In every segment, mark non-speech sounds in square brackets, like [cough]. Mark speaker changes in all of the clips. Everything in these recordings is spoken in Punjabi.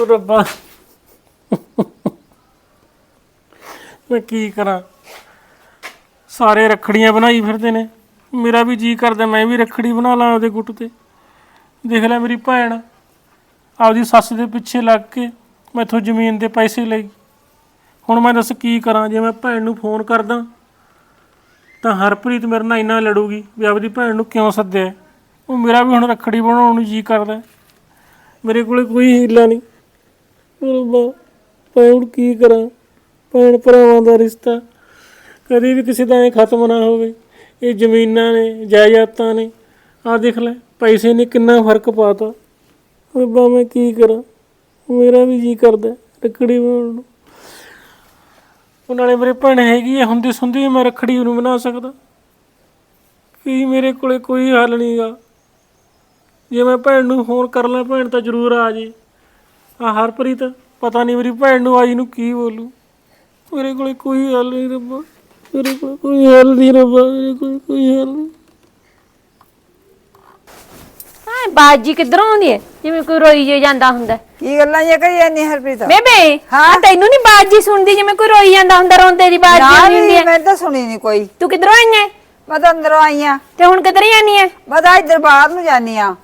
Speaker 1: ਉਹ ਰੱਬਾ। ਮੈਂ ਕੀ ਕਰਾਂ? ਸਾਰੇ ਰੱਖੜੀਆਂ ਬਣਾਈ ਫਿਰਦੇ ਨੇ। ਮੇਰਾ ਵੀ ਜੀ ਕਰਦਾ, ਮੈਂ ਵੀ ਰੱਖੜੀ ਬਣਾ ਲਾਂ ਉਹਦੇ ਗੁੱਟ ਤੇ। ਦੇਖ ਲੈ ਮੇਰੀ ਭੈਣ, ਆਪਦੀ ਸੱਸ ਦੇ ਪਿੱਛੇ ਲੱਗ ਕੇ ਮੈਥੋਂ ਜ਼ਮੀਨ ਦੇ ਪੈਸੇ ਲਈ। ਹੁਣ ਮੈਂ ਦੱਸ ਕੀ ਕਰਾਂ? ਜੇ ਮੈਂ ਭੈਣ ਨੂੰ ਫੋਨ ਕਰਦਾ, ਤਾਂ ਹਰਪ੍ਰੀਤ ਮੇਰੇ ਨਾਲ ਇੰਨਾ ਲੜੂਗੀ ਵੀ ਆਪਦੀ ਭੈਣ ਨੂੰ ਕਿਉਂ ਸੱਦਿਆ? ਉਹ ਮੇਰਾ ਵੀ ਹੁਣ ਰੱਖੜੀ ਬਣਾਉਣ ਨੂੰ ਜੀ ਕਰਦਾ। ਮੇਰੇ ਕੋਲੇ ਕੋਈ ਹੀਲਾ ਨਹੀਂ। ਰੱਬਾ ਮੈਂ ਹੁਣ ਕੀ ਕਰਾਂ? ਭੈਣ ਭਰਾਵਾਂ ਦਾ ਰਿਸ਼ਤਾ ਕਦੇ ਵੀ ਕਿਸੇ ਦਾ ਐ ਖਤਮ ਨਾ ਹੋਵੇ। ਇਹ ਜ਼ਮੀਨਾਂ ਨੇ, ਜਾਇਦਾਦਾਂ ਨੇ। ਆ ਦੇਖ ਲੈ, ਪੈਸੇ ਨੇ ਕਿੰਨਾ ਫ਼ਰਕ ਪਾਤਾ। ਰੱਬਾ, ਮੈਂ ਕੀ ਕਰਾਂ? ਮੇਰਾ ਵੀ ਜੀ ਕਰਦਾ, ਰੱਖੜੀ ਬਣਾਉਣ ਨੂੰ। ਉਹ ਨਾਲੇ ਮੇਰੇ ਭੈਣ ਹੈਗੀ ਹੈ ਹੁੰਦੀ ਸੁੰਦੀ ਮੈਂ ਰੱਖੜੀ ਨੂੰ ਬਣਾ ਸਕਦਾ। ਕੀ ਮੇਰੇ ਕੋਲੇ ਕੋਈ ਹੱਲ ਨਹੀਂਗਾ ਜੇ ਮੈਂ ਭੈਣ ਨੂੰ ਫੋਨ ਕਰ ਲਾਂ, ਭੈਣ ਤਾਂ ਜ਼ਰੂਰ ਆ ਜੇ। ਆ ਹਰਪ੍ਰੀਤ ਪਤਾ ਨਹੀਂ ਮੇਰੀ ਭੈਣ ਨੂੰ ਆਈ ਨੂੰ ਕੀ ਬੋਲੂ। ਮੇਰੇ ਕੋਲੇ ਕੋਈ ਹੱਲ ਨਹੀਂ ਰੱਬਾ ਮੇਰੇ ਕੋਲ ਕੋਈ ਹੱਲ ਨਹੀਂ ਰੱਬਾ ਮੇਰੇ ਕੋਲ ਕੋਈ ਹੱਲ ਨਹੀਂ
Speaker 2: ਹਾਂ ਬਾਜੀ ਕਿੱਧਰੋਂ ਆਉਂਦੀ ਹੈ ਜਿਵੇਂ ਕੋਈ ਰੋਈ ਜੇ ਜਾਂਦਾ ਹੁੰਦਾ। ਹੈ।
Speaker 3: ਕੀ ਗੱਲਾਂ ਇਹ ਕਰੀ ਜਾਂਦੀ ਹਰਪ੍ਰੀਤ?
Speaker 2: ਬੇਬੇ
Speaker 3: ਹਾਂ?
Speaker 2: ਤੈਨੂੰ ਨਹੀਂ ਬਾਜੀ ਸੁਣਦੀ ਜਿਵੇਂ ਕੋਈ ਰੋਈ ਜਾਂਦਾ ਹੁੰਦਾ ਰੋਂਦੇ ਦੀ ਬਾਜੀ
Speaker 3: ਨਾ
Speaker 2: ਆਉਂਦੀ ਹੁੰਦੀ
Speaker 3: ਵੀ
Speaker 2: ਹੈ
Speaker 3: ਮੈਂ ਤਾਂ ਸੁਣੀ ਨਹੀਂ ਕੋਈ।
Speaker 2: ਤੂੰ ਕਿੱਧਰੋਂ ਆਈ ਹੈ
Speaker 3: ਮੈਂ ਤਾਂ ਅੰਦਰੋਂ ਆਈ ਆ।
Speaker 2: ਤੇ ਹੁਣ ਕਿੱਧਰ ਜਾਨੀ ਹੈ
Speaker 3: ਮੈਂ ਤਾਂ ਇੱਧਰ ਬਾਹਰ ਨੂੰ ਜਾਨੀ ਆ।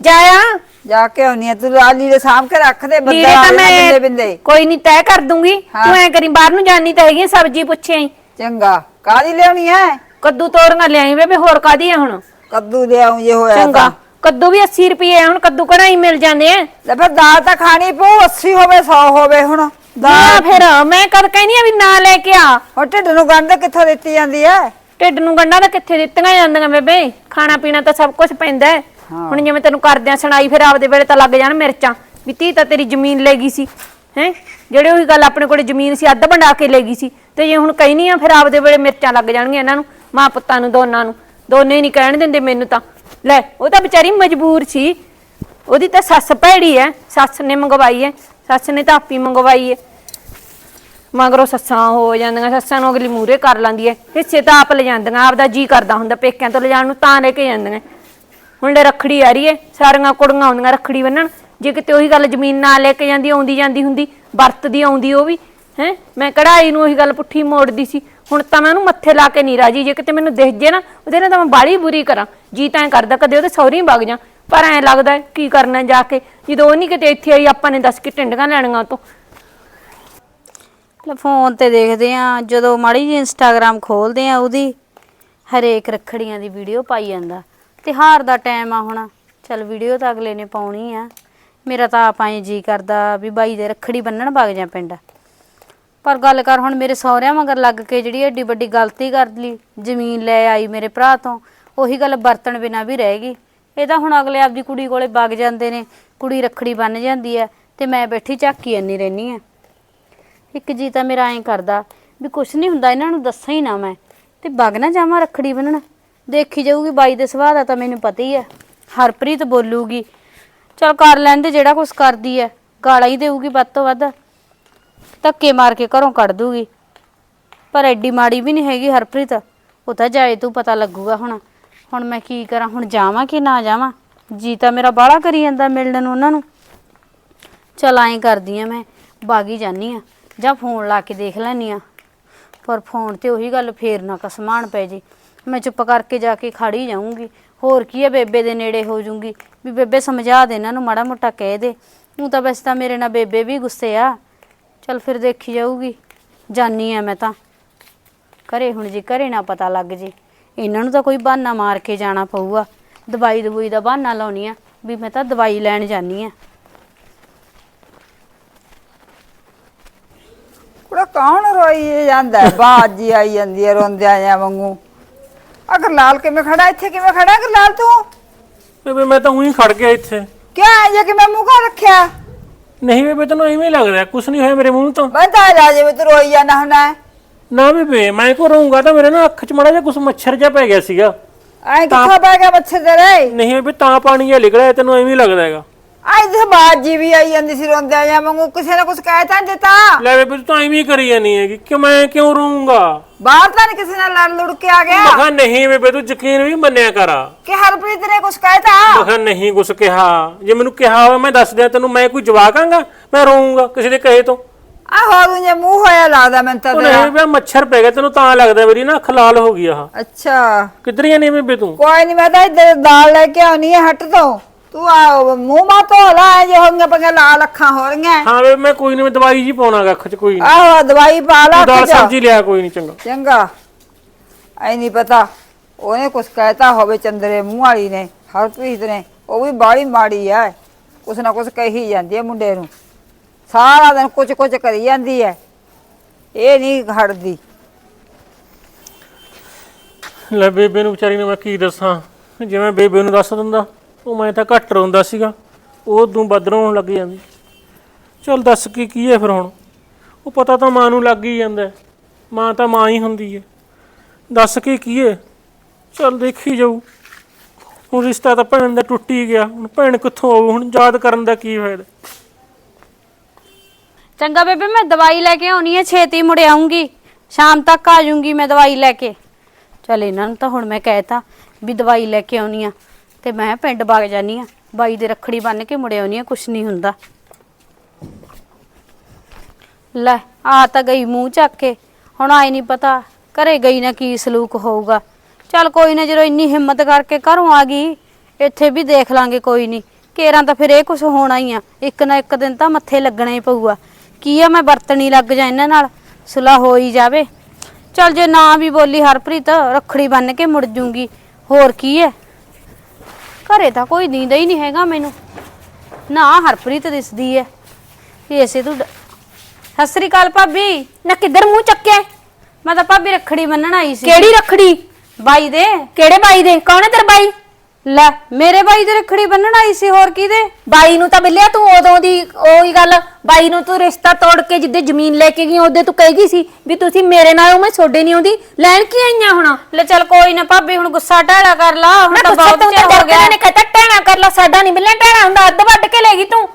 Speaker 2: ਜਾਇਆ
Speaker 3: ਜਾ ਕੇ ਆਉਣੀ ਆ ਤੂੰ ਲਾਲੀ ਦੇ ਸਾਹਮ ਕੇ ਰੱਖ ਦੇ
Speaker 2: ਲੀੜੇ
Speaker 3: ਬੰਦਾ
Speaker 2: ਤਾਂ
Speaker 3: ਬਿੰਦੇ
Speaker 2: ਮੈਂ
Speaker 3: ਬਿੰਦੇ
Speaker 2: ਕੋਈ ਨਹੀਂ ਤੈਅ ਕਰ ਦੂੰਗੀ।
Speaker 3: ਹਾਂ।
Speaker 2: ਤੂੰ ਐ ਕਰੀ ਬਾਹਰ ਨੂੰ ਜਾਨੀ ਤਾਂ ਹੈਗੀ ਹੈ, ਸਬਜ਼ੀ ਪੁੱਛੇ ਆਈ
Speaker 3: ਚੰਗਾ। ਕਾਦੀ ਲਿਆਉਣੀ ਹੈ
Speaker 2: ਕੱਦੂ ਤੋਰੀਆਂ ਲਿਆਈ ਬੇਬੇ ਹੋਰ ਕਾਦੀ ਹੈ ਹੁਣ?
Speaker 3: ਕੱਦੂ ਲਿਆਉਂ ਜੇ ਹੋਇਆ
Speaker 2: ਚੰਗਾ। ਕੱਦੂ ਵੀ 80 ਰੁਪਏ ਆ ਹੁਣ ਕੱਦੂ ਕਿਹੜਾ ਹੀ ਮਿਲ ਜਾਂਦੇ ਆ
Speaker 3: ਲੈ ਫਿਰ ਦਾਲ ਤਾਂ ਖਾਣੀ ਪਊ 80 ਹੋਵੇ 100 ਹੋਵੇ ਹੁਣ। ਦਾਲ
Speaker 2: ਫਿਰ ਮੈਂ ਕਦ ਕਹਿੰਦੀ ਆ ਵੀ ਨਾ ਲੈ ਕੇ ਆ।
Speaker 3: ਹੁਣ ਢਿੱਡ ਨੂੰ ਗੰਢ ਕਿੱਥੋਂ ਦਿੱਤੀ ਜਾਂਦੀ ਹੈ
Speaker 2: ਢਿੱਡ ਨੂੰ ਗੰਢਾਂ ਤਾਂ ਕਿੱਥੇ ਦਿੱਤੀਆਂ ਜਾਂਦੀਆਂ ਬੇਬੇ? ਖਾਣਾ ਪੀਣਾ ਤਾਂ ਸਭ ਕੁਝ ਪੈਂਦਾ ਹੈ। ਹੁਣ ਜਿਵੇਂ ਤੈਨੂੰ ਕਰਦਿਆਂ ਸੁਣਾਈ ਫਿਰ ਆਪਦੇ ਵੇਲੇ ਤਾਂ ਲੱਗ ਜਾਣ ਮਿਰਚਾਂ, ਵੀ ਧੀ ਤਾਂ ਤੇਰੀ ਜ਼ਮੀਨ ਲੈ ਗਈ ਸੀ, ਹੈ? ਜਿਹੜੇ ਉਹੀ ਗੱਲ ਆਪਣੇ ਕੋਲੇ ਜ਼ਮੀਨ ਸੀ, ਅੱਧ ਵੰਡਾ ਕੇ ਲੈ ਗਈ ਸੀ, ਤੇ ਜੇ ਹੁਣ ਕਹਿਨੀ ਆ ਫਿਰ ਆਪਦੇ ਵੇਲੇ ਮਿਰਚਾਂ ਲੱਗ ਜਾਣਗੀਆਂ ਇਹਨਾਂ ਨੂੰ, ਮਾਂ ਪੁੱਤਾਂ ਨੂੰ, ਦੋਨਾਂ ਨੂੰ। ਦੋਨੇ ਨਹੀਂ ਕਹਿਣ ਦਿੰਦੇ ਮੈਨੂੰ ਤਾਂ। ਲੈ, ਉਹ ਤਾਂ ਵਿਚਾਰੀ ਮਜਬੂਰ ਸੀ। ਉਹਦੀ ਤਾਂ ਸੱਸ ਭੈੜੀ ਐ, ਸੱਸ ਨੇ ਮੰਗਵਾਈ ਐ, ਸੱਸ ਨੇ ਤਾਂ ਆਪੀ ਮੰਗਵਾਈ ਐ। ਮਗਰੋਂ ਸੱਸਾਂ ਹੋ ਜਾਂਦੀਆਂ, ਸੱਸਾਂ ਨੂੰ ਅਗਲੀ ਮੂਰੇ ਕਰ ਲੈਂਦੀ ਐ। ਹਿੱਸੇ ਤਾਂ ਆਪ ਲੈ ਜਾਂਦੀਆਂ, ਆਪਦਾ ਜੀ ਕਰਦਾ ਹੁੰਦਾ, ਪੇਕਿਆਂ ਤੋਂ ਲਿਜਾਣ ਨੂੰ ਤਾਂ ਲੈ ਕੇ ਜਾਂਦੀਆਂ। ਹੁਣ ਲੈ ਰੱਖੜੀ ਆ ਰਹੀ ਐ ਸਾਰੀਆਂ ਕੁੜੀਆਂ ਆਉਂਦੀਆਂ ਰੱਖੜੀ ਬੰਨਣ। ਜੇ ਕਿਤੇ ਉਹੀ ਗੱਲ ਜ਼ਮੀਨ ਨਾਲ ਲੈ ਕੇ ਜਾਂਦੀ, ਆਉਂਦੀ ਜਾਂਦੀ ਹੁੰਦੀ, ਵਰਤਦੀ ਆਉਂਦੀ ਉਹ ਵੀ, ਹੈ? ਮੈਂ ਕਢਾਈ ਨੂੰ ਉਹੀ ਗੱਲ ਪੁੱਠੀ ਮੋੜਦੀ ਸੀ। ਹੁਣ ਤਾਂ ਮੈਂ ਉਹਨੂੰ ਮੱਥੇ ਲਾ ਕੇ ਨਹੀਂ ਰਾਜੀ, ਜੇ ਕਿਤੇ ਮੈਨੂੰ ਦਿਖ ਜੇ ਨਾ, ਉਹਦੇ ਨਾਲ ਤਾਂ ਮੈਂ ਬਾੜੀ ਬੁਰੀ ਕਰਾਂ। ਜੀ ਤਾਂ ਐਂ ਕਰਦਾ, ਕਦੇ ਉਹਦੇ ਸਹੁਰੀ ਵਗ ਜਾ। ਪਰ ਐਂ ਲੱਗਦਾ ਕੀ ਕਰਨਾ ਜਾ ਕੇ? ਜਦੋਂ ਉਹ ਨਹੀਂ ਕਿਤੇ ਇੱਥੇ ਆਈ, ਆਪਾਂ ਨੇ ਦੱਸ ਕੇ ਟਿੰਡੀਆਂ ਲੈਣੀਆਂ ਉਹ ਤੋਂ
Speaker 4: ਲੈ ਫੋਨ ਤੇ ਦੇਖਦੇ ਆ, ਜਦੋਂ ਮਾੜੀ ਜੀ ਇੰਸਟਾਗ੍ਰam ਖੋਲਦੇ ਆ ਉਹਦੀ, ਹਰੇਕ ਰੱਖੜੀਆਂ ਦੀ ਵੀਡੀਓ ਪਾਈ ਜਾਂਦਾ। ਤਿਉਹਾਰ ਦਾ ਟਾਈਮ ਆ ਹੁਣ। ਚਲ ਵੀਡੀਓ ਤਾਂ ਅਗਲੇ ਨੇ ਪਾਉਣੀ ਆ। ਮੇਰਾ ਤਾਂ ਆਪ ਐਂ ਜੀ ਕਰਦਾ ਵੀ ਬਾਈ ਦੇ ਰੱਖੜੀ ਬੰਨਣ ਵਗ ਜਾ ਪਿੰਡ। ਪਰ ਗੱਲ ਕਰ ਹੁਣ ਮੇਰੇ ਸਹੁਰਿਆਂ ਮਗਰ ਲੱਗ ਕੇ ਜਿਹੜੀ ਐਡੀ ਵੱਡੀ ਗਲਤੀ ਕਰ ਲਈ, ਜ਼ਮੀਨ ਲੈ ਆਈ ਮੇਰੇ ਭਰਾ ਤੋਂ, ਉਹੀ ਗੱਲ ਵਰਤਣ ਬਿਨਾ ਵੀ ਰਹਿ ਗਈ। ਇਹ ਤਾਂ ਹੁਣ ਅਗਲੇ ਆਪਦੀ ਕੁੜੀ ਕੋਲੇ ਵਗ ਜਾਂਦੇ ਨੇ, ਕੁੜੀ ਰੱਖੜੀ ਬੰਨ ਜਾਂਦੀ ਹੈ ਤੇ ਮੈਂ ਬੈਠੀ ਝਾਕੀ ਅੰਨੀ ਰਹਿਨੀ ਆ ਇੱਕ ਜੀ ਤਾਂ ਮੇਰਾ ਐਂ ਕਰਦਾ ਵੀ ਕੁਛ ਨਹੀਂ ਹੁੰਦਾ, ਇਹਨਾਂ ਨੂੰ ਦੱਸਾਂ ਹੀ ਨਾ ਮੈਂ। ਤੇ ਵਗ ਨਾ ਜਾਵਾਂ ਰੱਖੜੀ ਬੰਨਣ। ਦੇਖੀ ਜਾਊਗੀ ਬਾਈ ਦੇ ਸੁਭਾਅ ਦਾ ਤਾਂ ਮੈਨੂੰ ਪਤਾ ਹੀ ਹੈ। ਹਰਪ੍ਰੀਤ ਬੋਲੂਗੀ, ਚਲ ਕਰ ਲੈਂਦੇ ਜਿਹੜਾ ਕੁਛ ਕਰਦੀ ਹੈ, ਗਾਲਾਂ ਹੀ ਦੇਊਗੀ ਵੱਧ ਤੋਂ ਵੱਧ। ਧੱਕੇ ਮਾਰ ਕੇ ਘਰੋਂ ਕੱਢ ਦੂਗੀ। ਪਰ ਐਡੀ ਮਾੜੀ ਵੀ ਨਹੀਂ ਹੈਗੀ ਹਰਪ੍ਰੀਤ। ਉਹ ਤਾਂ ਜਾਏ ਤੂੰ ਪਤਾ ਲੱਗੂਗਾ ਹੁਣ। ਹੁਣ ਮੈਂ ਕੀ ਕਰਾਂ, ਹੁਣ ਜਾਵਾਂ ਕਿ ਨਾ ਜਾਵਾਂ? ਜੀ ਤਾਂ ਮੇਰਾ ਬਾਹਲਾ ਕਰੀ ਜਾਂਦਾ ਮਿਲਣ ਨੂੰ ਉਹਨਾਂ ਨੂੰ। ਚਲ ਐਂ ਕਰਦੀ ਆ ਮੈਂ, ਬਾਗੀ ਜਾਨੀ ਆ ਜਾਂ ਫੋਨ ਲਾ ਕੇ ਦੇਖ ਲੈਨੀ ਆ ਪਰ ਫੋਨ ਤੇ ਉਹੀ ਗੱਲ ਫੇਰ ਨਾ ਕਸਮਾਨ ਪੈ ਜੇ। ਮੈਂ ਚੁੱਪ ਕਰਕੇ ਜਾ ਕੇ ਖੜੀ ਜਾਊਂਗੀ। ਹੋਰ ਕੀ ਆ ਬੇਬੇ ਦੇ ਨੇੜੇ ਹੋ ਜਾਊਂਗੀ ਵੀ ਬੇਬੇ ਸਮਝਾ ਦੇ ਇਹਨਾਂ ਨੂੰ ਮਾੜਾ ਮੋਟਾ ਕਹਿ ਦੇ। ਉਹ ਤਾਂ ਵੈਸੇ ਤਾਂ ਮੇਰੇ ਨਾਲ ਬੇਬੇ ਵੀ ਗੁੱਸੇ ਆ। ਚਲ ਫਿਰ ਦੇਖੀ ਜਾਊਗੀ। ਜਾਨੀ ਆ ਮੈਂ ਤਾਂ। ਘਰੇ ਹੁਣ ਜੀ ਘਰੇ ਨਾ ਪਤਾ ਲੱਗ ਜੇ। ਇਹਨਾਂ ਨੂੰ ਤਾਂ ਕੋਈ ਬਹਾਨਾ ਮਾਰ ਕੇ ਜਾਣਾ ਪਊਗਾ। ਦਵਾਈ ਦਵਾਈ ਦਾ ਬਹਾਨਾ ਲਾਉਣੀ ਆ। ਵੀ ਮੈਂ ਤਾਂ ਦਵਾਈ ਲੈਣ ਜਾਨੀ ਆ।
Speaker 3: ਕੁੜਾ ਕੌਣ ਰੋਈ ਜਾਂਦਾ? ਬਾਜੀ ਆਈ ਜਾਂਦੀ ਹੈ ਰੋਂਦੇ ਆਇਆ ਵਾਂਗੂ। ਅਗਰ ਲਾਲ ਕਿਵੇਂ ਖੜਾ ਇੱਥੇ ਕਿਵੇਂ ਖੜਾ ਅਗਰ ਲਾਲ ਤੂੰ?
Speaker 1: ਬੇਬੇ ਮੈਂ ਤਾਂ ਉਹੀ ਖੜ ਗਿਆ ਇੱਥੇ।
Speaker 3: ਕਿਆ ਹੈ ਜੇ ਕਿ ਮੈਂ ਮੂੰਹ ਕਰ ਰੱਖਿਆ?
Speaker 1: ਨਹੀਂ ਬੇਬੇ ਤੈਨੂੰ ਐਵੇਂ ਹੀ ਲੱਗਦਾ ਕੁਛ ਨਹੀਂ ਹੋਇਆ ਮੇਰੇ ਮੂੰਹ ਤੋਂ।
Speaker 3: ਤਾਂ ਜਾ ਜੇ ਤੂੰ ਰੋਈ ਜਾਣਾ ਹੁਣਾ
Speaker 1: ਨਾ ਬੇਬੇ ਮੈਂ ਕੋ ਰਹੂੰਗਾ ਤਾਂ ਮੇਰੇ ਨਾ ਅੱਖ 'ਚ ਮੜਾ ਜਿਹਾ ਕੁਛ ਮੱਛਰ ਜਿਹਾ ਪੈ ਗਿਆ ਸੀਗਾ।
Speaker 3: ਐ ਕਿੱਥੋਂ ਪੈ ਗਿਆ ਮੱਛਰ ਤੇਰੇ?
Speaker 1: ਨਹੀਂ ਬੇਬੇ ਤਾਂ ਪਾਣੀ ਜਿਹਾ ਨਿਕਲਿਆ ਤੈਨੂੰ ਐਵੇਂ ਹੀ ਲੱਗਦਾ ਹੈਗਾ।
Speaker 3: ਆਈ ਤੇ ਬਾਜੀ ਵੀ ਆਈ ਜਾਂਦੀ ਸੀ ਰੋਂਦੇ ਆ ਵਾਂਗੂ ਕਿਸੇ ਨੇ ਕੁਝ ਕਹਿ ਤਾਂ ਨੀ ਦਿੱਤਾ।
Speaker 1: ਲੈ ਬੇਬੇ ਤੂੰ ਤਾਂ ਐਵੇਂ ਹੀ ਕਰੀ ਜਾਨੀ ਹੈਗੀ ਕਿ ਮੈਂ ਕਿਉਂ ਰੂੰਗਾ
Speaker 3: ਬਾਹਰ ਤਾਂ ਨੀ ਕਿਸੇ ਨਾਲ ਲੜ ਲੁੜ ਕੇ ਆ ਗਿਆ।
Speaker 1: ਮੈਂ ਕਿਹਾ ਨਹੀਂ ਬੇਬੇ ਤੂੰ ਯਕੀਨ ਵੀ ਮੰਨਿਆ ਕਰ।
Speaker 3: ਕਿ ਹਰਪ੍ਰੀਤ ਨੇ ਕੁਝ ਕਹਿਤਾ
Speaker 1: ਮੈਂ ਕਿਹਾ ਨਹੀਂ ਕੁਛ ਕਿਹਾ। ਜੇ ਮੈਨੂੰ ਕਿਹਾ ਹੋਵੇ ਮੈਂ ਦੱਸ ਦਿਆਂ ਤੈਨੂੰ ਮੈਂ ਕੋਈ ਜਵਾਕਾਂਗਾ ਮੈਂ ਰੋਊਂਗਾ ਕਿਸੇ ਦੇ ਕਹੇ ਤੋਂ?
Speaker 3: ਆਹੋ ਤੂੰ ਜੇ ਮੂੰਹ ਹੋਇਆ ਲੱਗਦਾ ਮੈਨੂੰ ਤਾਂ
Speaker 1: ਉਹ
Speaker 3: ਤੇਰਾ।
Speaker 1: ਨਹੀਂ ਬੇ ਮੱਛਰ ਪੈ ਗਿਆ ਤੈਨੂੰ ਤਾਂ ਲੱਗਦਾ ਮੇਰੀ ਨਾ ਅੱਖ ਲਾਲ ਹੋ ਗਈ ਆਹ।
Speaker 3: ਅੱਛਾ।
Speaker 1: ਕਿੱਧਰ ਜਾਨੀ ਬੇਬੇ ਤੂੰ?
Speaker 3: ਕੋਈ ਨਹੀਂ ਮੈਂ ਤਾਂ ਇੱਧਰ ਦਾਲ ਲੈ ਕੇ ਆਉਣੀ ਹੈ ਹੱਟ ਤੋਂ। ਤੂੰ ਆ ਮੂੰਹ ਮਾ ਧੋ ਲਾ ਜੇ ਹੋਈਆਂ ਪੰਗੇ ਲਾਲ ਅੱਖਾਂ ਹੋ ਰਹੀਆਂ।
Speaker 1: ਹਾਂ ਬੇਬੇ ਮੈਂ ਕੋਈ ਨਹੀਂ ਮੈਂ ਦਵਾਈ ਜੀ ਪਾਉਣਾਗਾ ਅੱਖ 'ਚ ਕੋਈ ਨਹੀਂ
Speaker 3: ਆਹੋ ਦਵਾਈ ਪਾ ਲਾ
Speaker 1: ਦਾਲ
Speaker 3: ਅੱਖ 'ਚ।
Speaker 1: ਸਬਜ਼ੀ ਲਿਆ ਕੋਈ ਨਹੀਂ ਚੰਗਾ।
Speaker 3: ਚੰਗਾ। ਐ ਨਹੀਂ ਪਤਾ ਉਹਨੇ ਕੁਛ ਕਹਿਤਾ ਹੋਵੇ ਚੰਦਰੇ ਮੂੰਹ ਵਾਲੀ ਨੇ ਹਰਪ੍ਰੀਤ ਨੇ ਉਹ ਵੀ ਬਾੜੀ ਮਾੜੀ ਐ। ਕੁਛ ਨਾ ਕੁਛ ਕਹੀ ਜਾਂਦੀ ਐ ਮੁੰਡੇ ਨੂੰ। ਸਾਰਾ ਦਿਨ ਕੁਝ ਕੁਝ ਕਰੀ ਜਾਂਦੀ ਐ। ਇਹ ਨਹੀਂ ਹਟਦੀ।
Speaker 1: ਲੈ ਬੇਬੇ ਨੂੰ ਵਿਚਾਰੀ ਨੂੰ ਮੈਂ ਕੀ ਦੱਸਾਂ? ਜਿਵੇਂ ਬੇਬੇ ਨੂੰ ਦੱਸ ਦਿੰਦਾ। ਉਹ ਮੈਂ ਤਾਂ ਘੱਟ ਰੋਂਦਾ ਸੀਗਾ। ਉਹ ਤੂੰ ਵੱਧ ਲੱਗ ਜਾਂਦੀ। ਚਲ ਦੱਸ ਕੀ ਕੀ ਹੈ ਫਿਰ ਹੁਣ? ਉਹ ਪਤਾ ਤਾਂ ਮਾਂ ਨੂੰ ਲੱਗ ਹੀ ਜਾਂਦਾ ਹੈ। ਮਾਂ ਤਾਂ ਮਾਂ ਹੀ ਹੁੰਦੀ ਹੈ। ਦੱਸ ਕੀ ਕੀ ਹੈ? ਚਲ ਦੇਖੀ ਜਾਊ। ਹੁਣ ਰਿਸ਼ਤਾ ਤਾਂ ਭੈਣ ਦਾ ਟੁੱਟ ਹੀ ਗਿਆ। ਹੁਣ ਭੈਣ ਕਿੱਥੋਂ ਆਊ? ਹੁਣ ਯਾਦ ਕਰਨ ਦਾ ਕੀ ਫਾਇਦਾ?
Speaker 4: ਚੰਗਾ ਬੇਬੇ, ਮੈਂ ਦਵਾਈ ਲੈ ਕੇ ਆਉਣੀ ਹੈ। ਛੇਤੀ ਮੁੜ ਆਉਂਗੀ ਸ਼ਾਮ ਤੱਕ ਆ ਜਾਊਂਗੀ ਮੈਂ ਦਵਾਈ ਲੈ ਕੇ। ਚਲ ਇਹਨਾਂ ਨੂੰ ਤਾਂ ਹੁਣ ਮੈਂ ਕਹਿਤਾ ਵੀ ਦਵਾਈ ਲੈ ਕੇ ਆਉਣੀ ਆ। ਤੇ ਮੈਂ ਪਿੰਡ ਵਗ ਜਾਨੀ ਆ। ਬਾਈ ਦੇ ਰੱਖੜੀ ਬੰਨ ਕੇ ਮੁੜ ਆਉਣੀ ਆ, ਕੁਛ ਨਹੀਂ ਹੁੰਦਾ। ਲੈ, ਆ ਤਾਂ ਗਈ ਮੂੰਹ ਚੱਕ ਕੇ। ਹੁਣ ਆਏ ਨਹੀਂ ਪਤਾ, ਘਰੇ ਗਈ ਨਾ ਕੀ ਸਲੂਕ ਹੋਊਗਾ। ਚੱਲ ਕੋਈ ਨਾ, ਜਦੋਂ ਇੰਨੀ ਹਿੰਮਤ ਕਰਕੇ ਘਰੋਂ ਆ ਗਈ, ਇੱਥੇ ਵੀ ਦੇਖ ਲਾਂਗੇ ਕੋਈ ਨਹੀਂ ਕੇਰਾਂ ਤਾਂ ਫਿਰ ਇਹ ਕੁਝ ਹੋਣਾ ਹੀ ਆ। ਇੱਕ ਨਾ ਇੱਕ ਦਿਨ ਤਾਂ ਮੱਥੇ ਲੱਗਣਾ ਹੀ ਪਊਗਾ। ਕੀ ਆ, ਮੈਂ ਵਰਤਣੀ ਲੱਗ ਜਾ ਇਹਨਾਂ ਨਾਲ? ਸੁਲਾ ਹੋ ਹੀ ਜਾਵੇ। ਚੱਲ ਜੇ ਨਾ ਵੀ ਬੋਲੀ ਹਰਪ੍ਰੀਤ, ਰੱਖੜੀ ਬੰਨ ਕੇ ਮੁੜ ਜੂੰਗੀ। ਹੋਰ ਕੀ ਹੈ ਘਰੇ ਤਾਂ ਕੋਈ ਦੀਂਦਾ ਹੀ ਨਹੀਂ ਹੈਗਾ ਮੈਨੂੰ। ਨਾ ਹਰਪ੍ਰੀਤ ਦਿਸਦੀ ਹੈ ਇਸੇ ਤੂੰ ਡ- ਸਤਿ ਸ੍ਰੀ ਅਕਾਲ ਭਾਬੀ।
Speaker 2: ਨਾ ਕਿੱਧਰ ਮੂੰਹ ਚੱਕਿਆ
Speaker 4: ਮੈਂ ਤਾਂ ਭਾਬੀ ਰੱਖੜੀ ਬੰਨਣ ਆਈ ਸੀ।
Speaker 2: ਕਿਹੜੀ ਰੱਖੜੀ?
Speaker 4: ਬਾਈ ਦੇ।
Speaker 2: ਕਿਹੜੇ ਬਾਈ ਦੇ? ਕੌਣ ਹੈ ਤੇਰਾ ਬਾਈ?
Speaker 4: ਲੈ ਮੇਰੇ ਬਾਈ ਦੇ ਰੱਖੜੀ ਬੰਨਣ ਆਈ ਸੀ ਹੋਰ ਕਿਹਦੇ?
Speaker 2: ਬਾਈ ਨੂੰ ਤਾਂ ਬਿੱਲਿਆ ਤੂੰ ਉਦੋਂ ਦੀ ਉਹੀ ਗੱਲ। ਬਾਈ ਨੂੰ ਤੂੰ ਰਿਸ਼ਤਾ ਤੋੜ ਕੇ ਜਿੱਦੇ ਜ਼ਮੀਨ ਲੈ ਕੇ ਗਈ ਉਹਦੇ ਤੂੰ ਕਹੇਗੀ ਸੀ ਵੀ ਤੁਸੀਂ ਮੇਰੇ ਨਾਲ ਹੋ ਮੈਂ ਛੋਡੇ ਨਹੀਂ ਆਉਂਦੀ। ਲੈਣ ਕੀ ਆਈਆਂ ਹੁਣ?
Speaker 4: ਲੈ ਚੱਲ ਕੋਈ ਨਾ ਭਾਬੀ ਹੁਣ ਗੁੱਸਾ ਢਾਲਾ ਕਰ ਲਾ ਹੁਣ
Speaker 2: ਮੈਂ
Speaker 4: ਤਾਂ
Speaker 2: ਗੁੱਸੇ
Speaker 4: ਬਹੁਤ
Speaker 2: ਤੋਂ
Speaker 4: ਚਿਰ ਹੋ ਗਿਆ।
Speaker 2: ਨੇ ਕਹਤਾ ਟਹਿਣਾ ਕਰ ਲਾ ਸਾਡਾ ਨਹੀਂ ਬਿੱਲਿਆ ਟਹਿਣਾ ਹੁੰਦਾ ਅੱਧ ਵੱਢ ਕੇ ਲੈ ਗਈ ਤੂੰ।